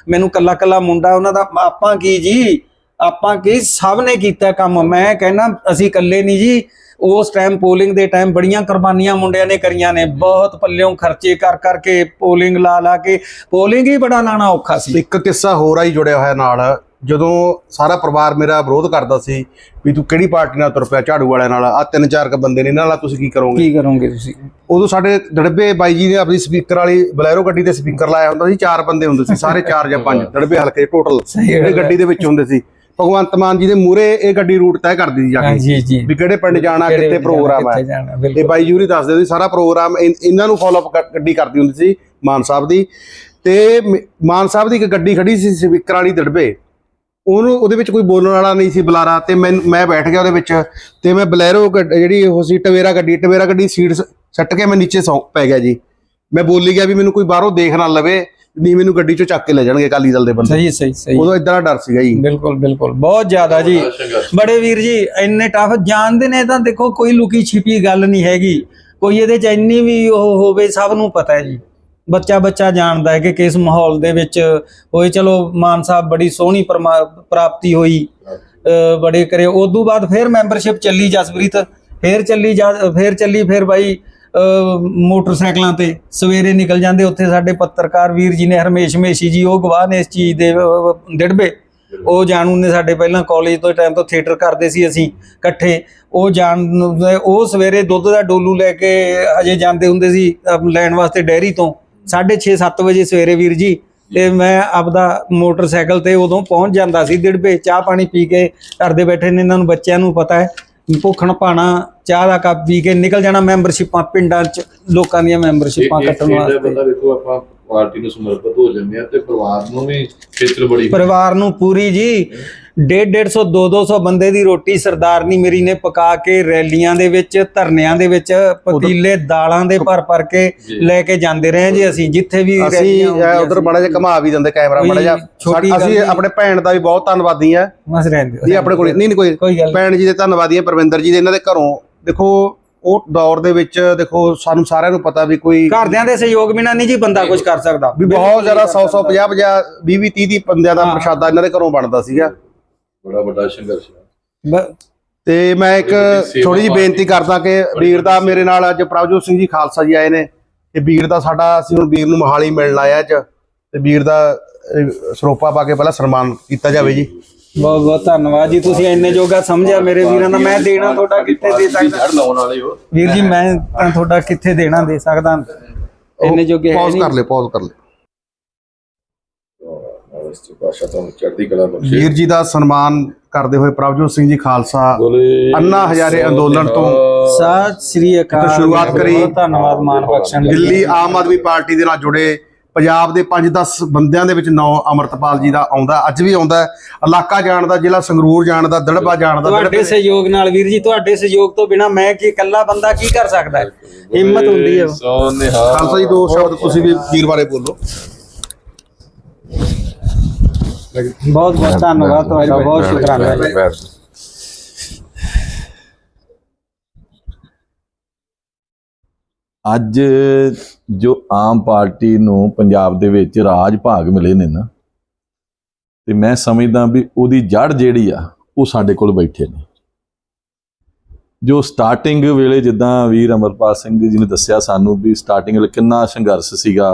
ਮੈਨੂੰ ਕੱਲਾ ਕੱਲਾ ਮੁੰਡਾ ਉਹਨਾਂ ਦਾ ਆਪਾਂ ਕੀ ਜੀ? ਆਪਾਂ ਕੀ ਸਭ ਨੇ ਕੀਤਾ ਕੰਮ? ਮੈਂ ਕਹਿੰਦਾ ਅਸੀਂ ਇਕੱਲੇ ਨਹੀਂ ਜੀ। ਉਸ ਟਾਈਮ ਪੋਲਿੰਗ ਦੇ ਟਾਈਮ ਬੜੀਆਂ ਕੁਰਬਾਨੀਆਂ ਮੁੰਡਿਆਂ ਨੇ ਕਰੀਆਂ ਨੇ। ਬਹੁਤ ਪੱਲਿਓਂ ਖਰਚੇ ਕਰ ਕਰਕੇ ਪੋਲਿੰਗ ਲਾ ਲਾ ਕੇ। ਪੋਲਿੰਗ ਹੀ ਬੜਾ ਲਾਣਾ ਔਖਾ ਸੀ। ਇੱਕ ਕਿੱਸਾ ਹੋਰ ਆਈ ਜੁੜਿਆ ਹੋਇਆ ਨਾਲ। ਜਦੋਂ ਸਾਰਾ ਪਰਿਵਾਰ ਮੇਰਾ ਵਿਰੋਧ ਕਰਦਾ ਸੀ ਵੀ ਤੂੰ ਕਿਹੜੀ ਪਾਰਟੀ ਨਾਲ ਤੁਰ ਪਿਆ ਝਾੜੂ ਵਾਲਿਆਂ ਨਾਲ? ਆ ਤਿੰਨ ਚਾਰ ਕ ਬੰਦੇ ਨੇ ਇਹਨਾਂ ਨਾਲ ਤੁਸੀਂ ਕੀ ਕਰੋਗੇ? ਕੀ ਕਰੋਗੇ ਤੁਸੀਂ? ਉਦੋਂ ਸਾਡੇ ਦੜਬੇ ਬਾਈ ਜੀ ਨੇ ਆਪਣੀ ਸਪੀਕਰ ਵਾਲੀ ਬਲੈਰੋ ਗੱਡੀ ਤੇ ਸਪੀਕਰ ਲਾਇਆ ਹੁੰਦਾ ਸੀ ਚਾਰ ਬੰਦੇ ਹੁੰਦੇ ਸੀ ਸਾਰੇ ਚਾਰ ਜਾਂ ਪੰਜ ਦੜਬੇ ਹਲਕੇ ਟੋਟਲ ਜਿਹੜੇ। ਗੱਡੀ ਦੇ ਵਿੱਚ ਹੁੰਦੇ ਸੀ। ਭਗਵੰਤ ਮਾਨ ਜੀ ਦੇ ਮੂਰੇ ਇਹ ਗੱਡੀ ਰੂਟ ਤੈਅ ਕਰਦੀ ਸੀ ਜਾ ਕੇ। ਜੀ ਜੀ। ਵੀ ਕਿਹੜੇ ਪਿੰਡ ਜਾਣਾ ਕਿੱਥੇ ਪ੍ਰੋਗਰਾਮ ਹੈ। ਤੇ ਬਾਈ ਜੂਰੀ ਦੱਸਦੇ ਸੀ ਸਾਰਾ ਪ੍ਰੋਗਰਾਮ ਇਹਨਾਂ ਨੂੰ ਫਾਲੋਅਪ ਗੱਡੀ ਕਰਦੀ ਹੁੰਦੀ ਸੀ ਮਾਨ ਸਾਹਿਬ ਦੀ। ਤੇ ਮਾਨ ਸਾਹਿਬ ਦੀ ਇੱਕ ਗੱਡੀ ਖੜੀ ਸੀ ਸਪੀਕਰ ਵਾਲੀ ਦੜਬੇ ਉਹਨੂੰ ਉਹਦੇ ਵਿੱਚ ਕੋਈ ਬੋਲਣ ਵਾਲਾ ਨਹੀਂ ਸੀ ਬੁਲਾਰਾ ਤੇ ਮੈਂ ਮੈਂ ਬੈਠ ਗਿਆ ਉਹਦੇ ਵਿੱਚ ਤੇ ਮੈਂ ਬਲੈਰੋ ਗੱਡ- ਜਿਹੜੀ ਉਹ ਸੀ ਟਵੇਰਾ ਗੱਡੀ ਟਵੇਰਾ ਗੱਡੀ ਸੀਟ ਸੱਟ ਕੇ ਮੈਂ ਨੀਚੇ ਸੌਂ ਪੈ ਗਿਆ ਜੀ। ਮੈਂ ਬੋਲੀ ਗਿਆ ਵੀ ਮੈਨੂੰ ਕੋਈ ਬਾਹਰੋਂ ਦੇਖ ਨਾ ਲਵੇ ਨਹੀਂ ਮੈਨੂੰ ਗੱਡੀ ਚੋਂ ਚੱਕ ਕੇ ਲੈ ਜਾਣਗੇ ਅਕਾਲੀ ਦਲ ਦੇ ਬੰਦੇ। ਸਹੀ ਸਹੀ ਸਹੀ। ਉਦੋਂ ਇਦਾਂ ਦਾ ਡਰ ਸੀਗਾ ਜੀ। ਬਿਲਕੁਲ ਬਿਲਕੁਲ। ਬਹੁਤ ਜ਼ਿਆਦਾ ਜੀ। ਬੜੇ ਵੀਰ ਜੀ ਇੰਨੇ ਟਫ ਜਾਣਦੇ ਨੇ ਤਾਂ ਦੇਖੋ ਕੋਈ ਲੁਕੀ ਛਿਪੀ ਗੱਲ ਨਹੀਂ ਹੈਗੀ। ਕੋਈ ਇਹਦੇ ਚ ਇੰਨੀ ਵੀ ਉਹ ਹੋਵੇ ਸਭ ਨੂੰ ਪਤਾ ਹੈ ਜੀ। ਬੱਚਾ ਬੱਚਾ ਜਾਣਦਾ ਹੈ ਕਿ ਕਿਸ ਮਾਹੌਲ ਦੇ ਵਿੱਚ ਹੋਏ ਚਲੋ ਮਾਨ ਸਾਹਿਬ ਬੜੀ ਸੋਹਣੀ ਪਰਮਾ- ਪ੍ਰਾਪਤੀ ਹੋਈ। ਅ, ਬੜੇ ਕਰੇ। ਉਦੋਂ ਬਾਅਦ ਫਿਰ ਮੈਂਬਰਸ਼ਿਪ ਚੱਲੀ ਜਸਪ੍ਰੀਤ। ਫਿਰ ਚੱਲੀ ਜਾ- ਫਿਰ ਚੱਲੀ ਫਿਰ ਬਾਈ ਮੋਟਰਸਾਈਕਲਾਂ ਤੇ ਸਵੇਰੇ ਨਿਕਲ ਜਾਂਦੇ। ਉੱਥੇ ਸਾਡੇ ਪੱਤਰਕਾਰ ਵੀਰ ਜੀ ਨੇ ਹਰਮੇਸ਼ ਮੇਸ਼ੀ ਜੀ ਉਹ ਗਵਾਹ ਨੇ ਇਸ ਚੀਜ਼ ਦੇ ਡਿੜਬੇ ਉਹ ਜਾਣੂ ਨੇ ਸਾਡੇ ਪਹਿਲਾਂ ਕਾਲਜ ਤੋਂ ਟਾਈਮ ਤੋਂ ਥੀਏਟਰ ਕਰਦੇ ਸੀ ਅਸੀਂ ਇਕੱਠੇ। ਉਹ ਜਾਣ ਉਹ ਸਵੇਰੇ ਦੁੱਧ ਦਾ ਡੋਲੂ ਲੈ ਕੇ ਅਜੇ ਜਾਂਦੇ ਹੁੰਦੇ ਸੀ ਅਹ ਲੈਣ ਵਾਸਤੇ ਡੈਰੀ ਤੋਂ। 6:30 7 ਵਜੇ ਸਵੇਰੇ ਵੀਰ ਜੀ ਤੇ ਮੈਂ ਆਪਦਾ ਮੋਟਰਸਾਈਕਲ ਤੇ ਉਦੋਂ ਪਹੁੰਚ ਜਾਂਦਾ ਸੀ ਦਿੜਬੇ ਚਾਹ ਪਾਣੀ ਪੀ ਕੇ ਘਰ ਦੇ ਬੈਠੇ ਨੇ ਇਹਨਾਂ ਨੂੰ ਬੱਚਿਆਂ ਨੂੰ ਪਤਾ ਹੈ ਭੁੱਖਣ ਪਾਣਾ ਚਾਹ ਦਾ ਕੱਪ ਪੀ ਕੇ ਨਿਕਲ ਜਾਣਾ ਮੈਂਬਰਸ਼ਿਪਾਂ ਪਿੰਡਾਂ 'ਚ ਲੋਕਾਂ ਦੀਆਂ ਮੈਂਬਰਸ਼ਿਪਾਂ ਕੱਟਣ ਵਾਸਤੇ। ਬੰਦਾ ਵੇਖੋ ਆਪਾਂ ਪਾਰਟੀ ਨੂੰ ਸਮਰਪਿਤ ਹੋ ਜਾਂਦੇ ਆ ਤੇ ਪਰਿਵਾਰ ਨੂੰ ਵੀ ਖੇਚਲ ਬੜੀ ਪਰਿਵਾਰ ਨੂੰ ਪੂਰੀ ਜੀ 1.5 150 2 200 ਬੰਦੇ ਦੀ ਰੋਟੀ ਸਰਦਾਰਨੀ ਮੇਰੀ ਨੇ ਪਕਾ ਕੇ ਰੈਲੀਆਂ ਦੇ ਵਿੱਚ ਧਰਨਿਆਂ ਦੇ ਵਿੱਚ ਪਤੀਲੇ ਦਾਲਾਂ ਦੇ ਭਰ ਭਰ ਕੇ। ਲੈ ਕੇ ਜਾਂਦੇ ਰਹੇ ਜੀ ਅਸੀਂ ਜਿੱਥੇ ਵੀ ਅਸੀਂ ਉਧਰ। ਮਾੜਾ ਜਿਹਾ ਘੁਮਾ ਵੀ ਦਿੰਦੇ ਕੈਮਰਾ ਮਾੜਾ ਜਿਹਾ। ਅਸੀਂ। ਆਪਣੇ ਭੈਣ ਦਾ ਵੀ ਬਹੁਤ ਧੰਨਵਾਦੀ ਆ ਬਸ ਰਹਿੰਦੇ ਜੀ ਆਪਣੇ ਕੋਲ ਨਹੀਂ ਨਹੀਂ ਕੋਈ ਭੈਣ ਜੀ ਦੇ ਧੰਨਵਾਦੀ ਆ ਪਰਵਿੰਦਰ ਜੀ ਦੇ ਇਹਨਾਂ ਦੇ ਘਰੋਂ। ਦੇਖੋ ਉਹ ਦੌਰ ਦੇ ਵਿੱਚ ਦੇਖੋ ਸਾਨੂੰ ਸਾਰਿਆਂ ਨੂੰ ਪਤਾ ਵੀ ਕੋਈ ਘਰਦਿਆਂ ਦੇ ਸਹਿਯੋਗ ਬਿਨਾਂ ਨਹੀਂ ਜੀ ਬੰਦਾ ਕੁਝ ਕਰ ਸਕਦਾ। ਵੀ ਬਹੁਤ ਜ਼ਿਆਦਾ 100 100 50 50 20 20 30 30 ਬੰਦਿਆਂ ਦਾ। ਪ੍ਰਸ਼ਾਦਾ ਇਹਨਾਂ ਦੇ ਘਰੋਂ ਬਣਦਾ ਸੀਗਾ। ਬੜਾ ਵੱਡਾ ਸੰਘਰਸ਼ ਹੈ। ਬ- ਤੇ ਮੈਂ ਇੱਕ ਥੋੜੀ ਜਿਹੀ ਵਾਸਤੇ। ਬੇਨਤੀ ਕਰਦਾ ਕਿ ਵੀਰ ਦਾ ਮੇਰੇ ਨਾਲ ਅੱਜ ਪ੍ਰਭਜੋਤ ਸਿੰਘ ਜੀ ਖਾਲਸਾ ਜੀ ਆਏ ਨੇ। ਤੇ ਵੀਰ ਦਾ ਸਾਡਾ ਅਸੀਂ ਹੁਣ ਵੀਰ ਨੂੰ ਮੋਹਾਲੀ ਮਿਲਣ ਆਇਆ ਅੱਜ। ਤੇ ਵੀਰ ਦਾ ਅਹ, ਸਰੋਪਾ ਪਾ ਕੇ ਪਹਿਲਾਂ ਸਨਮਾਨ ਕੀਤਾ ਜਾਵੇ ਜੀ। ਬਹੁਤ ਬਹੁਤ ਧੰਨਵਾਦ ਜੀ। ਤੁਸੀਂ ਇੰਨੇ ਜੋਗਾ ਸਮਝਿਆ ਮੇਰੇ ਵੀਰਾਂ ਦਾ। ਮੈਂ ਦੇਣਾ ਤੁਹਾਡਾ ਕਿੱਥੇ ਦੇ ਸਕਦਾ? ਜੜ ਲਾਉਣ ਵਾਲੇ ਹੋ ਵੀਰ ਜੀ ਮੈਂ ਤਾਂ ਤੁਹਾਡਾ ਕਿੱਥੇ ਦੇਣਾ ਦੇ ਸਕਦਾ? ਇੰਨੇ ਜੋਗੇ ਹੈ ਪੌਜ਼ ਨਹੀਂ। ਕਰ ਲਿਓ ਪੌਜ਼ ਕਰ ਲਿਓ ਚੜ੍ਹਦੀ ਕਲਾ ਬਖਸ਼ੇ। ਵੀਰ ਜੀ ਦਾ ਸਨਮਾਨ ਕਰਦੇ ਹੋਏ ਪ੍ਰਭਜੋਤ ਸਿੰਘ ਜੀ ਖਾਲਸਾ ਬੋਲੇ ਅੰਨਾ ਹਜ਼ਾਰੇ ਅੰਦੋਲਨ ਤੋਂ ਸਤਿ ਸ੍ਰੀ ਅਕਾਲ। ਤੋਂ ਸ਼ੁਰੂਆਤ ਕਰੀ। ਧੰਨਵਾਦ ਮਾਨ ਬਖਸ਼ਣ ਦਿੱਲੀ ਆਮ ਆਦਮੀ ਪਾਰਟੀ ਦੇ ਨਾਲ ਜੁੜੇ ਪੰਜਾਬ ਦੇ 5-10 ਬੰਦਿਆਂ ਦੇ ਵਿੱਚ ਨਾਂ ਅਮਰਤਪਾਲ ਜੀ ਦਾ ਆਉਂਦਾ ਅੱਜ ਵੀ ਆਉਂਦਾ ਹੈ। ਇਲਾਕਾ ਜਾਣਦਾ ਜ਼ਿਲ੍ਹਾ ਸੰਗਰੂਰ ਜਾਣਦਾ ਦੜਬਾ ਜਾਣਦਾ ਤੁਹਾਡੇ ਸਹਿਯੋਗ ਨਾਲ ਵੀਰ ਜੀ ਤੁਹਾਡੇ ਸਹਿਯੋਗ ਤੋਂ ਬਿਨਾ ਮੈਂ ਕੀ ਇਕੱਲਾ ਬੰਦਾ ਕੀ ਕਰ ਸਕਦਾ ਹੈ? ਹਿੰਮਤ ਹੁੰਦੀ ਹੈ। ਸੋ ਨਿਹਾਲ ਖਾਲਸਾ ਜੀ ਦੋ ਸ਼ਬਦ ਤੁਸੀਂ ਵੀ ਵੀਰ ਬਾਰੇ ਬੋਲੋ। ਬਹੁਤ ਬਹੁਤ ਧੰਨਵਾਦ ਤੁਹਾਡਾ ਬਹੁਤ ਸ਼ੁਕਰਾਨਾ ਜੀ। ਅੱਜ ਜੋ ਆਮ ਪਾਰਟੀ ਨੂੰ ਪੰਜਾਬ ਦੇ ਵਿੱਚ ਰਾਜ ਭਾਗ ਮਿਲੇ ਨੇ ਨਾ ਤੇ ਮੈਂ ਸਮਝਦਾ ਵੀ ਉਹਦੀ ਜੜ ਜਿਹੜੀ ਆ ਉਹ ਸਾਡੇ ਕੋਲ ਬੈਠੇ ਨੇ। ਜੋ ਸਟਾਰਟਿੰਗ ਵੇਲੇ ਜਿੱਦਾਂ ਵੀਰ ਅਮਰਪਾਲ ਸਿੰਘ ਜੀ ਨੇ ਦੱਸਿਆ ਸਾਨੂੰ ਵੀ ਸਟਾਰਟਿੰਗ ਵੇਲੇ ਕਿੰਨਾ ਸੰਘਰਸ਼ ਸੀਗਾ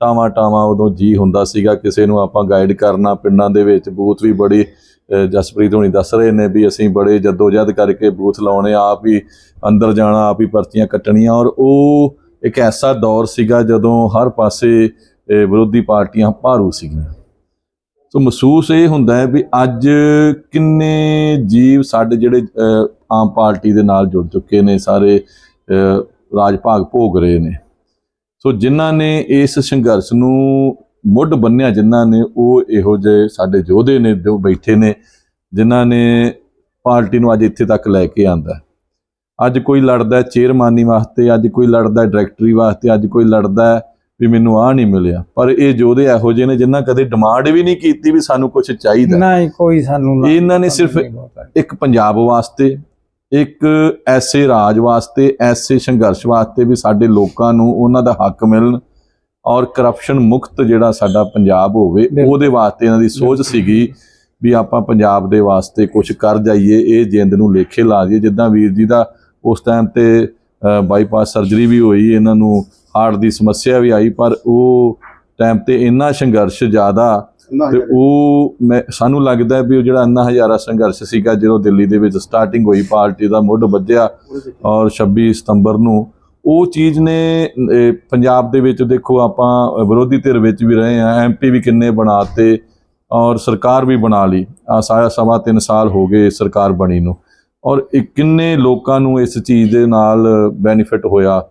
ਟਾਵਾਂ ਟਾਵਾਂ ਉਦੋਂ ਜੀ ਹੁੰਦਾ ਸੀਗਾ, ਕਿਸੇ ਨੂੰ ਆਪਾਂ ਗਾਈਡ ਕਰਨਾ ਪਿੰਡਾਂ ਦੇ ਵਿੱਚ, ਬੂਥ ਵੀ ਬੜੀ ਜਸਪ੍ਰੀਤ ਹੋਣੀ ਦੱਸ ਰਹੇ ਨੇ ਵੀ ਅਸੀਂ ਬੜੇ ਜਦੋਜਹਿਦ ਕਰਕੇ ਬੂਥ ਲਾਉਣੇ ਆਪ ਹੀ ਅੰਦਰ ਜਾਣਾ, ਆਪ ਹੀ ਪਰਚੀਆਂ ਕੱਟਣੀਆਂ, ਔਰ ਉਹ ਇੱਕ ਐਸਾ ਦੌਰ ਸੀਗਾ ਜਦੋਂ ਹਰ ਪਾਸੇ ਵਿਰੋਧੀ ਪਾਰਟੀਆਂ ਭਾਰੂ ਸੀਗੀਆਂ। ਸੋ ਮਹਿਸੂਸ ਇਹ ਹੁੰਦਾ ਹੈ ਵੀ ਅੱਜ ਕਿੰਨੇ ਜੀਵ ਸਾਡੇ ਜਿਹੜੇ ਆਮ ਪਾਰਟੀ ਦੇ ਨਾਲ ਜੁੜ ਚੁੱਕੇ ਨੇ, ਸਾਰੇ ਰਾਜ ਭਾਗ ਭੋਗ ਰਹੇ ਨੇ। ਸੋ ਜਿਨ੍ਹਾਂ ਨੇ ਇਸ ਸੰਘਰਸ਼ ਨੂੰ ਮੁੱਢ ਬੰਨਿਆ ਜਿਨ੍ਹਾਂ ਨੇ ਉਹ ਇਹੋ ਜਿਹੇ ਸਾਡੇ ਯੋਧੇ ਨੇ ਜੋ ਬੈਠੇ ਨੇ ਜਿਨ੍ਹਾਂ ਨੇ ਪਾਰਟੀ ਨੂੰ ਅੱਜ ਇੱਥੇ ਤੱਕ ਲੈ ਕੇ ਆਂਦਾ ਅੱਜ ਕੋਈ ਲੜਦਾ ਚੇਅਰਮਾਨੀ ਵਾਸਤੇ ਅੱਜ ਕੋਈ ਲੜਦਾ ਡਾਇਰੈਕਟਰੀ ਵਾਸਤੇ ਅੱਜ ਕੋਈ ਲੜਦਾ ਵੀ ਮੈਨੂੰ ਆਹ ਨਹੀਂ ਮਿਲਿਆ। ਪਰ ਇਹ ਯੋਧੇ ਇਹੋ ਜਿਹੇ ਨੇ ਜਿਨ੍ਹਾਂ ਕਦੇ ਡਿਮਾਂਡ ਵੀ ਨਹੀਂ ਕੀਤੀ ਵੀ ਸਾਨੂੰ ਕੁਝ ਚਾਹੀਦਾ ਨਹੀਂ ਕੋਈ ਸਾਨੂੰ ਇਹਨਾਂ ਨੇ ਸਿਰਫ ਇੱਕ ਪੰਜਾਬ ਵਾਸਤੇ ਇੱਕ ਐਸੇ ਰਾਜ ਵਾਸਤੇ ਐਸੇ ਸੰਘਰਸ਼ ਵਾਸਤੇ ਵੀ ਸਾਡੇ ਲੋਕਾਂ ਨੂੰ ਉਹਨਾਂ ਦਾ ਹੱਕ ਮਿਲਣ ਔਰ ਕਰਪਸ਼ਨ ਮੁਕਤ ਜਿਹੜਾ ਸਾਡਾ ਪੰਜਾਬ ਹੋਵੇ। ਉਹਦੇ ਵਾਸਤੇ ਇਹਨਾਂ ਦੀ ਸੋਚ ਸੀਗੀ ਵੀ ਆਪਾਂ ਪੰਜਾਬ ਦੇ ਵਾਸਤੇ ਕੁਝ ਕਰ ਜਾਈਏ ਇਹ ਜਿੰਦ ਨੂੰ ਲੇਖੇ ਲਾ ਦਈਏ ਜਿੱਦਾਂ ਵੀਰ ਜੀ ਦਾ ਉਸ ਟਾਈਮ ਤੇ ਬਾਈਪਾਸ ਸਰਜਰੀ ਵੀ ਹੋਈ ਇਹਨਾਂ ਨੂੰ ਹਾਰਟ ਦੀ ਸਮੱਸਿਆ ਵੀ ਆਈ ਪਰ ਉਹ ਟਾਈਮ ਤੇ ਇੰਨਾ ਸੰਘਰਸ਼ ਜ਼ਿਆਦਾ ਤੇ ਉਹ ਮੈਂ ਸਾਨੂੰ ਲੱਗਦਾ ਵੀ ਉਹ ਜਿਹੜਾ ਅੰਨਾ ਹਜ਼ਾਰਾ ਸੰਘਰਸ਼ ਸੀਗਾ ਜਦੋਂ ਦਿੱਲੀ ਦੇ ਵਿੱਚ ਸਟਾਰਟਿੰਗ ਹੋਈ ਪਾਰਟੀ ਦਾ ਮੁੱਢ ਵੱਜਿਆ ਔਰ 26 ਸਤੰਬਰ ਨੂੰ ਉਹ ਚੀਜ਼ ਨੇ ਪੰਜਾਬ ਦੇ ਵਿੱਚ ਦੇਖੋ ਆਪਾਂ ਵਿਰੋਧੀ ਧਿਰ ਵਿੱਚ ਵੀ ਰਹੇ ਆ ਐਮਪੀ ਵੀ ਕਿੰਨੇ ਬਣਾਤੇ ਔਰ ਸਰਕਾਰ ਵੀ ਬਣਾ ਲਈ। ਆ ਸਾਰਾ ਸਵਾ ਤਿੰਨ ਸਾਲ ਹੋ ਗਏ ਸਰਕਾਰ ਬਣੀ ਨੂੰ। ਔਰ ਕਿੰਨੇ ਲੋਕਾਂ ਨੂੰ ਇਸ ਚੀਜ਼ ਦੇ ਨਾਲ ਬੈਨੀਫਿਟ ਹੋਇਆ।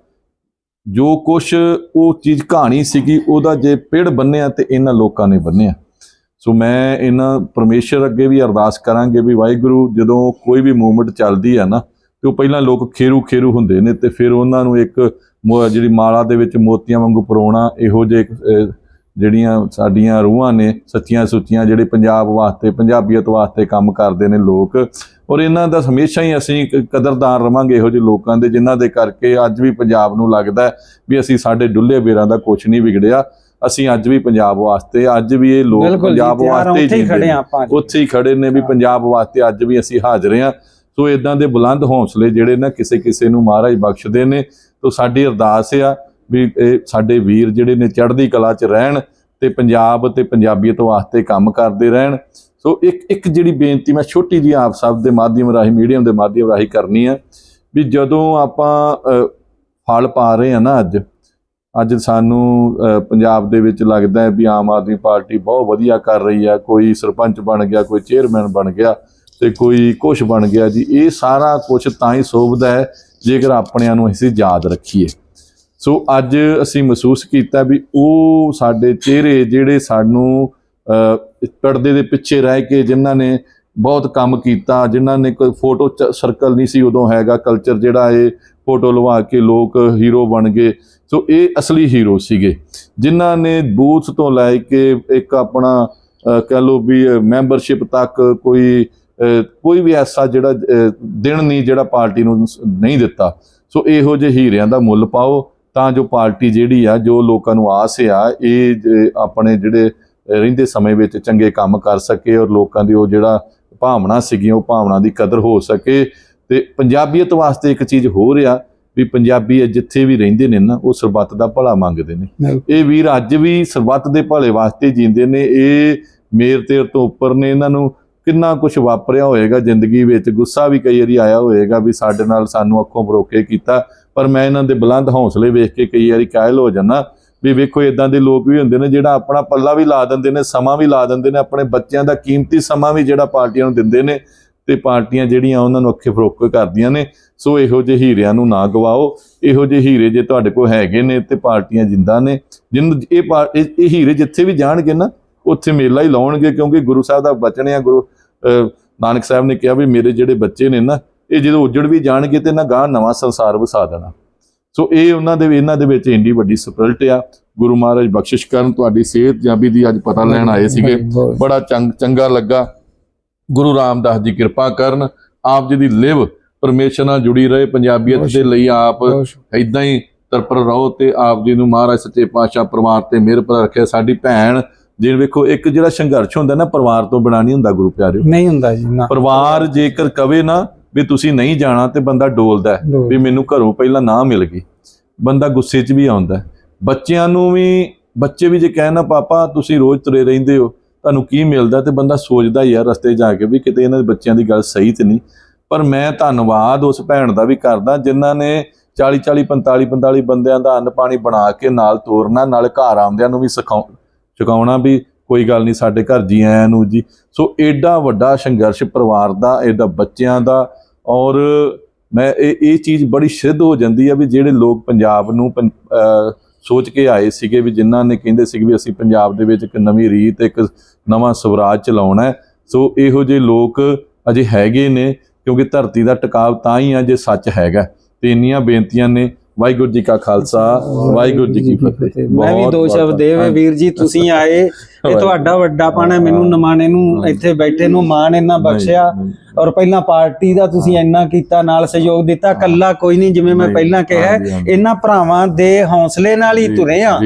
ਜੋ ਕੁਛ ਉਹ ਚੀਜ਼ ਕਹਾਣੀ ਸੀਗੀ ਉਹਦਾ ਜੇ ਪਿੜ ਬੰਨਿਆ ਤੇ ਇਹਨਾਂ ਲੋਕਾਂ ਨੇ ਬੰਨਿਆ। ਸੋ ਮੈਂ ਇਹਨਾਂ ਪਰਮੇਸ਼ਰ ਅੱਗੇ ਵੀ ਅਰਦਾਸ ਕਰਾਂਗੇ ਵੀ ਵਾਹਿਗੁਰੂ ਜਦੋਂ ਕੋਈ ਵੀ ਮੂਵਮੈਂਟ ਚੱਲਦੀ ਆ ਨਾ, ਤੇ ਉਹ ਪਹਿਲਾਂ ਲੋਕ ਖੇਰੂ ਖੇਰੂ ਹੁੰਦੇ ਨੇ ਤੇ ਫਿਰ ਉਹਨਾਂ ਨੂੰ ਇੱਕ ਮੋ- ਜਿਹੜੀ ਮਾਲਾ ਦੇ ਵਿੱਚ ਮੋਤੀਆਂ ਵਾਂਗੂ ਪਰੋਣਾ, ਇਹੋ ਜਿਹੇ ਜਿਹੜੀਆਂ ਸਾਡੀਆਂ ਰੂਹਾਂ ਨੇ ਸੱਚੀਆਂ ਸੁੱਚੀਆਂ ਜਿਹੜੇ ਪੰਜਾਬ ਵਾਸਤੇ, ਪੰਜਾਬੀਅਤ ਵਾਸਤੇ ਕੰਮ ਕਰਦੇ ਨੇ ਲੋਕ, ਔਰ ਇਹਨਾਂ ਦਾ ਹਮੇਸ਼ਾ ਹੀ ਅਸੀਂ ਕ- ਕਦਰਦਾਨ ਰਵਾਂਗੇ ਇਹੋ ਜਿਹੇ ਲੋਕਾਂ ਦੇ, ਜਿਨ੍ਹਾਂ ਦੇ ਕਰਕੇ ਅੱਜ ਵੀ ਪੰਜਾਬ ਨੂੰ ਲੱਗਦਾ ਵੀ ਅਸੀਂ ਸਾਡੇ ਡੁੱਲੇ ਬੇਰਾਂ ਦਾ ਕੁਝ ਨਹੀਂ ਵਿਗੜਿਆ। ਅਸੀਂ ਅੱਜ ਵੀ ਪੰਜਾਬ ਵਾਸਤੇ ਅੱਜ ਵੀ ਇਹ ਲੋਕ ਜੀ, ਪੰਜਾਬ ਵਾਸਤੇ ਆਪਾਂ ਉੱਥੇ ਹੀ ਖੜੇ ਨੇ ਵੀ ਪੰਜਾਬ ਵਾਸਤੇ ਅੱਜ ਵੀ ਅਸੀਂ ਹਾਜ਼ਰ ਹਾਂ। ਸੋ ਇਦਾਂ ਦੇ ਬੁਲੰਦ ਹੌਸਲੇ ਜਿਹੜੇ ਨਾ ਕਿਸੇ ਕਿਸੇ ਨੂੰ ਮਹਾਰਾਜ ਬਖਸ਼ਦੇ ਨੇ। ਸੋ ਸਾਡੀ ਅਰਦਾਸ ਆ ਵੀ ਇਹ ਸਾਡੇ ਵੀਰ ਜਿਹੜੇ ਨੇ ਚੜ੍ਹਦੀ ਕਲਾ 'ਚ ਰਹਿਣ ਤੇ ਪੰਜਾਬ ਤੇ ਪੰਜਾਬੀਅਤ ਵਾਸਤੇ ਕੰਮ ਕਰਦੇ ਰਹਿਣ। ਸੋ ਇੱਕ ਇੱਕ ਜਿਹੜੀ ਬੇਨਤੀ ਮੈਂ ਛੋਟੀ ਜੀ ਆਪ ਸਭ ਦੇ ਮਾਧਿਅਮ ਰਾਹੀਂ ਮੀਡੀਅਮ ਦੇ ਮਾਧਿਅਮ ਰਾਹੀਂ ਕਰਨੀ ਆ ਵੀ ਜਦੋਂ ਆਪਾਂ ਫਲ ਪਾ ਰਹੇ ਆ ਨਾ ਅੱਜ ਅੱਜ ਸਾਨੂੰ ਪੰਜਾਬ ਦੇ ਵਿੱਚ ਲੱਗਦਾ ਹੈ ਵੀ ਆਮ ਆਦਮੀ ਪਾਰਟੀ ਬਹੁਤ ਵਧੀਆ ਕਰ ਰਹੀ ਹੈ ਕੋਈ ਸਰਪੰਚ ਬਣ ਗਿਆ ਕੋਈ ਚੇਅਰਮੈਨ ਬਣ ਗਿਆ ਤੇ ਕੋਈ ਕੁਛ ਬਣ ਗਿਆ ਜੀ। ਇਹ ਸਾਰਾ ਕੁਝ ਤਾਂ ਹੀ ਸੋਭਦਾ ਹੈ ਜੇਕਰ ਆਪਣਿਆਂ ਨੂੰ ਅਸੀਂ ਯਾਦ ਰੱਖੀਏ। ਸੋ ਅੱਜ ਅਸੀਂ ਮਹਿਸੂਸ ਕੀਤਾ ਵੀ ਉਹ ਸਾਡੇ ਚਿਹਰੇ ਜਿਹੜੇ ਸਾਨੂੰ ਅ, ਪਰਦੇ ਦੇ ਪਿੱਛੇ ਰਹਿ ਕੇ ਜਿਨ੍ਹਾਂ ਨੇ ਬਹੁਤ ਕੰਮ ਕੀਤਾ ਜਿਨ੍ਹਾਂ ਨੇ ਕੋਈ ਫੋਟੋ ਸਰਕਲ ਨਹੀਂ ਸੀ ਉਦੋਂ ਹੈਗਾ। ਕਲਚਰ ਜਿਹੜਾ ਇਹ ਫੋਟੋ ਲਵਾ ਕੇ ਲੋਕ ਹੀਰੋ ਬਣ ਗਏ। ਸੋ ਇਹ ਅਸਲੀ ਹੀਰੋ ਸੀਗੇ ਜਿਨ੍ਹਾਂ ਨੇ ਬੂਥ ਤੋਂ ਲੈ ਕੇ ਇੱਕ ਆਪਣਾ ਅ, ਕਹਿ ਲਓ ਵੀ ਮੈਂਬਰਸ਼ਿਪ ਤੱਕ ਕੋਈ ਕੋਈ ਵੀ ਐਸਾ ਜਿਹੜਾ ਦਿਨ ਨਹੀਂ ਜਿਹੜਾ ਪਾਰਟੀ ਨੂੰ ਨਹੀਂ ਦਿੱਤਾ। ਸੋ ਇਹੋ ਜਿਹੇ ਹੀਰਿਆਂ ਦਾ ਮੁੱਲ ਪਾਓ ਤਾਂ ਜੋ ਪਾਰਟੀ ਜਿਹੜੀ ਆ ਜੋ ਲੋਕਾਂ ਨੂੰ ਆਸ ਆ ਇਹ ਜ- ਆਪਣੇ ਜਿਹੜੇ ਰਹਿੰਦੇ ਸਮੇਂ ਵਿੱਚ ਚੰਗੇ ਕੰਮ ਕਰ ਸਕੇ ਔਰ ਲੋਕਾਂ ਦੀ ਉਹ ਜਿਹੜਾ ਭਾਵਨਾ ਸੀਗੀ ਉਹ ਭਾਵਨਾ ਦੀ ਕਦਰ ਹੋ ਸਕੇ। ਤੇ ਪੰਜਾਬੀਅਤ ਵਾਸਤੇ ਇੱਕ ਚੀਜ਼ ਹੋ ਰਿਹਾ ਵੀ ਪੰਜਾਬੀ ਜਿੱਥੇ ਵੀ ਰਹਿੰਦੇ ਨੇ ਨਾ ਉਹ ਸਰਬੱਤ ਦਾ ਭਲਾ ਮੰਗਦੇ ਨੇ। ਇਹ ਵੀਰ ਅੱਜ ਵੀ ਸਰਬੱਤ ਦੇ ਭਲੇ ਵਾਸਤੇ ਜੀਂਦੇ ਨੇ। ਇਹ ਮੇਰ ਤੇਰ ਤੋਂ ਉੱਪਰ ਨੇ ਇਹਨਾਂ ਨੂੰ ਕਿੰਨਾ ਕੁਝ ਵਾਪਰਿਆ ਹੋਏਗਾ। ਜ਼ਿੰਦਗੀ ਵਿੱਚ ਗੁੱਸਾ ਵੀ ਕਈ ਵਾਰੀ ਆਇਆ ਹੋਏਗਾ ਵੀ ਸਾਡੇ ਨਾਲ ਸਾਨੂੰ ਅੱਖੋਂ ਬਰੋਕੇ ਕੀਤਾ। ਪਰ ਮੈਂ ਇਹਨਾਂ ਦੇ ਬੁਲੰਦ ਹੌਸਲੇ ਵੇਖ ਕੇ ਕਈ ਵਾਰੀ ਕਾਇਲ ਹੋ ਜਾਂਦਾ ਵੀ ਵੇਖੋ ਇਦਾਂ ਦੇ ਲੋਕ ਵੀ ਹੁੰਦੇ ਨੇ ਜਿਹੜਾ ਆਪਣਾ ਪੱਲਾ ਵੀ ਲਾ ਦਿੰਦੇ ਨੇ ਸਮਾਂ ਵੀ ਲਾ ਦਿੰਦੇ ਨੇ ਆਪਣੇ ਬੱਚਿਆਂ ਦਾ ਕੀਮਤੀ ਸਮਾਂ ਵੀ ਜਿਹੜਾ ਪਾਰਟੀਆਂ ਨੂੰ ਦਿੰਦੇ ਨੇ। ਤੇ ਪਾਰਟੀਆਂ ਜਿਹੜੀਆਂ ਉਹਨਾਂ ਨੂੰ ਅੱਖੇ ਫਰੋਕੇ ਕਰਦੀਆਂ ਨੇ ਸੋ ਇਹੋ ਜਿਹੇ ਹੀਰਿਆਂ ਨੂੰ ਨਾ ਗਵਾਓ। ਇਹੋ ਜਿਹੇ ਹੀਰੇ ਜੇ ਤੁਹਾਡੇ ਕੋਲ ਹੈਗੇ ਨੇ ਤੇ ਪਾਰਟੀਆਂ ਜਿੰਦਾ ਨੇ ਜਿੰਨ ਇਹ ਇਹ ਹੀਰੇ ਜਿੱਥੇ ਵੀ ਜਾਣਗੇ ਨਾ ਉੱਥੇ ਮੇਲਾ ਹੀ ਲਾਉਣਗੇ ਕਿਉਂਕਿ ਗੁਰੂ ਸਾਹਿਬ ਦਾ ਬਚਨ ਆ ਗੁਰੂ ਨਾਨਕ ਸਾਹਿਬ ਨੇ ਕਿਹਾ ਵੀ ਮੇਰੇ ਜਿਹੜੇ ਬੱਚੇ ਨੇ ਨਾ ਇਹ ਜਦੋਂ ਉੱਜੜ ਵੀ ਜਾਣਗੇ ਤੇ ਨਾ ਗਾਂ ਨਵਾਂ ਸੰਸਾਰ ਵਸਾ ਦੇਣਾ। ਸੋ ਇਹ ਉਹਨਾਂ ਦੇ ਇਹਨਾਂ ਦੇ ਵਿੱਚ ਇੰਨੀ ਵੱਡੀ ਸਪਿਰਟ ਆ। ਗੁਰੂ ਮਹਾਰਾਜ ਬਖਸ਼ਿਸ਼ ਕਰਨ ਤੁਹਾਡੀ ਸਿਹਤ ਜਾਬੀ ਦੀ ਅੱਜ ਪਤਾ ਲੈਣ ਆਏ ਸੀਗੇ। ਬੜਾ ਚੰਗ ਚੰਗਾ ਲੱਗਾ। ਗੁਰੂ ਰਾਮਦਾਸ ਜੀ ਕਿਰਪਾ ਕਰਨ ਆਪ ਜੀ ਦੀ ਲਿਵ ਪਰਮੇਸ਼ਰ ਨਾਲ ਜੁੜੀ ਰਹੇ ਪੰਜਾਬੀਅਤ ਦੇ ਲਈ ਆਪ। ਇਦਾਂ ਹੀ ਤਰਪਰ ਰਹੋ ਤੇ ਆਪ ਜੀ ਨੂੰ ਮਹਾਰਾਜ ਸੱਚੇ ਪਾਤਸ਼ਾਹ ਪਰਿਵਾਰ ਤੇ ਮਿਹਰ ਪਰ ਰੱਖੇ ਸਾਡੀ ਭੈਣ ਜਿਵੇਂ ਵੇਖੋ ਇੱਕ ਜਿਹੜਾ ਸੰਘਰਸ਼ ਹੁੰਦਾ ਨਾ ਪਰਿਵਾਰ ਤੋਂ ਬਿਨਾਂ ਨਹੀਂ ਹੁੰਦਾ ਗੁਰੂ ਪਿਆਰਿਓ ਨਹੀਂ ਹੁੰਦਾ ਜੀ ਨਾ ਪਰਿਵਾਰ ਜੇਕਰ ਕਵੇ ਨਾ ਵੀ ਤੁਸੀਂ ਨਹੀਂ ਜਾਣਾ ਤੇ ਬੰਦਾ ਡੋਲਦਾ। ਵੀ ਮੈਨੂੰ ਘਰੋਂ ਪਹਿਲਾਂ ਨਾ ਮਿਲ ਗਈ ਬੰਦਾ ਗੁੱਸੇ 'ਚ ਵੀ ਆਉਂਦਾ। ਬੱਚਿਆਂ ਨੂੰ ਵੀ ਬੱਚੇ ਵੀ ਜੇ ਕਹਿਣ ਨਾ ਪਾਪਾ ਤੁਸੀਂ ਰੋਜ਼ ਤੁਰੇ ਰਹਿੰਦੇ ਹੋ ਤੁਹਾਨੂੰ ਕੀ ਮਿਲਦਾ ਤੇ ਬੰਦਾ ਸੋਚਦਾ ਹੀ ਆ ਰਸਤੇ ਜਾ ਕੇ ਵੀ ਕਿਤੇ ਇਹਨਾਂ ਦੇ ਬੱਚਿਆਂ ਦੀ ਗੱਲ ਸਹੀ ਤੇ ਨਹੀਂ। ਪਰ ਮੈਂ ਧੰਨਵਾਦ ਉਸ ਭੈਣ ਦਾ ਵੀ ਕਰਦਾ ਜਿਨ੍ਹਾਂ ਨੇ 40 40 45 45 ਬੰਦਿਆਂ ਦਾ ਅੰਨ ਪਾਣੀ ਬਣਾ ਕੇ ਨਾਲ ਤੋਰਨਾ, ਨਾਲ ਘਰ ਆਉਂਦਿਆਂ ਨੂੰ ਵੀ ਸਿਖਾਉ ਸਿਖਾਉਣਾ ਵੀ ਕੋਈ ਗੱਲ ਨਹੀਂ, ਸਾਡੇ ਘਰ ਜੀ ਆਇਆਂ ਨੂੰ ਜੀ। ਸੋ ਐਡਾ ਵੱਡਾ ਸੰਘਰਸ਼ ਪਰਿਵਾਰ ਦਾ ਐਡਾ ਬੱਚਿਆਂ ਦਾ ਔਰ ਮੈਂ ਇਹ ਇਹ ਚੀਜ਼ ਬੜੀ ਸਿੱਧ ਹੋ ਜਾਂਦੀ ਹੈ ਵੀ ਜਿਹੜੇ ਲੋਕ ਪੰਜਾਬ ਨੂੰ ਪੰ- ਸੋਚ ਕੇ ਆਏ ਸੀਗੇ ਵੀ ਜਿਨ੍ਹਾਂ ਨੇ ਕਹਿੰਦੇ ਸੀਗੇ ਵੀ ਅਸੀਂ ਪੰਜਾਬ ਦੇ ਵਿੱਚ ਇੱਕ ਨਵੀਂ ਰੀਤ ਇੱਕ ਨਵਾਂ ਸਵਰਾਜ ਚਲਾਉਣਾ ਹੈ। ਸੋ ਇਹੋ ਜਿਹੇ ਲੋਕ ਅਜੇ ਹੈਗੇ ਨੇ ਕਿਉਂਕਿ ਧਰਤੀ ਦਾ ਟਿਕਾਵ ਤਾਂ ਹੀ ਆ ਜੇ ਸੱਚ ਹੈਗਾ। ਤੇ ਇੰਨੀਆਂ ਬੇਨਤੀਆਂ ਨੇ। ਵਾਹਿਗੁਰੂ ਜੀ ਕਾ ਖਾਲਸਾ ਵਾਹਿਗੁਰੂ ਜੀ ਕੀ ਫਤਿਹ। ਮੈਂ ਵੀ ਦੋ ਸ਼ਬਦ ਦੇਵੇ। ਵੀਰ ਜੀ ਤੁਸੀਂ ਆਏ। ਇਹ ਤੁਹਾਡਾ ਵੱਡਾ ਪਾਣਾ ਮੈਨੂੰ ਨਮਾਣੇ ਨੂੰ ਇੱਥੇ ਬੈਠੇ ਨੂੰ ਮਾਣ ਇੰਨਾ ਬਖਸ਼ਿਆ। ਔਰ ਪਹਿਲਾਂ ਪਾਰਟੀ ਦਾ ਤੁਸੀਂ ਇੰਨਾ ਕੀਤਾ ਨਾਲ ਸਹਿਯੋਗ ਦਿੱਤਾ ਕੱਲਾ ਕੋਈ ਨਹੀਂ ਜਿਵੇਂ ਮੈਂ ਪਹਿਲਾਂ ਕਿਹਾ। ਇਹਨਾਂ ਭਰਾਵਾਂ ਦੇ ਹੌਸਲੇ ਨਾਲ ਹੀ ਤੁਰੇ ਆ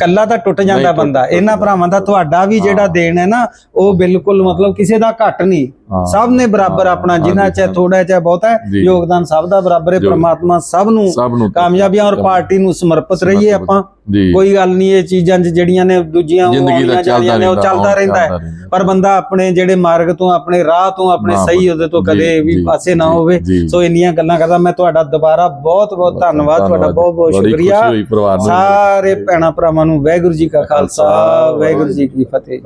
ਕੱਲਾ ਤਾਂ ਟੁੱਟ ਜਾਂਦਾ ਬੰਦਾ ਇਹਨਾਂ। ਭਰਾਵਾਂ ਦਾ ਤੁਹਾਡਾ ਵੀ ਜਿਹੜਾ। ਦੇਣ ਹੈ ਨਾ ਉਹ ਬਿਲਕੁਲ ਮਤਲਬ ਕਿਸੇ ਦਾ ਘੱਟ ਨਹੀਂ। ਸਭ ਨੇ ਬਰਾਬਰ ਆਪਣਾ ਹਾਂਜੀ, ਜਿੰਨਾ ਚਾਹੇ ਹਾਂ। ਥੋੜਾ ਚਾਹੇ ਬਹੁਤਾ। ਯੋਗਦਾਨ ਸਭ ਦਾ ਬਰਾਬਰ ਹੈ ਪ੍ਰਮਾਤਮਾ ਸਭ ਨੂੰ ਕਾਮਯਾਬੀਆਂ ਔਰ ਪਾਰਟੀ ਨੂੰ ਸਮਰਪਿਤ ਰਹੀਏ। ਆਪਾਂ। ਕੋਈ ਗੱਲ ਨਹੀਂ ਇਹ ਚੀਜ਼ਾਂ 'ਚ ਜਿਹੜੀਆਂ ਨੇ ਦੂਜੀਆਂ ਜ਼ਿੰਦਗੀ ਦਾ ਚੱਲਦਾ ਨੇ ਉਹ ਚੱਲਦਾ ਰਹਿੰਦਾ ਹੈ। ਪਰ ਬੰਦਾ ਆਪਣੇ ਜਿਹੜੇ ਮਾਰਗ ਤੋਂ ਆਪਣੇ ਰਾਹ ਤੋਂ ਆਪਣੇ ਸਹੀ ਉਹਦੇ ਤੋਂ ਕਦੇ ਵੀ ਪਾਸੇ ਨਾ ਹੋਵੇ। ਸੋ ਇੰਨੀਆਂ ਗੱਲਾਂ ਕਰਦਾ ਮੈਂ ਤੁਹਾਡਾ ਦੁਬਾਰਾ ਬਹੁਤ ਬਹੁਤ ਧੰਨਵਾਦ ਤੁਹਾਡਾ ਬਹੁਤ ਬਹੁਤ ਸ਼ੁਕਰੀਆ। ਸਾਰੇ ਭੈਣਾਂ ਭਰਾਵਾਂ ਨੂੰ ਵਾਹਿਗੁਰੂ ਜੀ ਕਾ ਖਾਲਸਾ ਵਾਹਿਗੁਰੂ ਜੀ ਕੀ ਫਤਿਹ।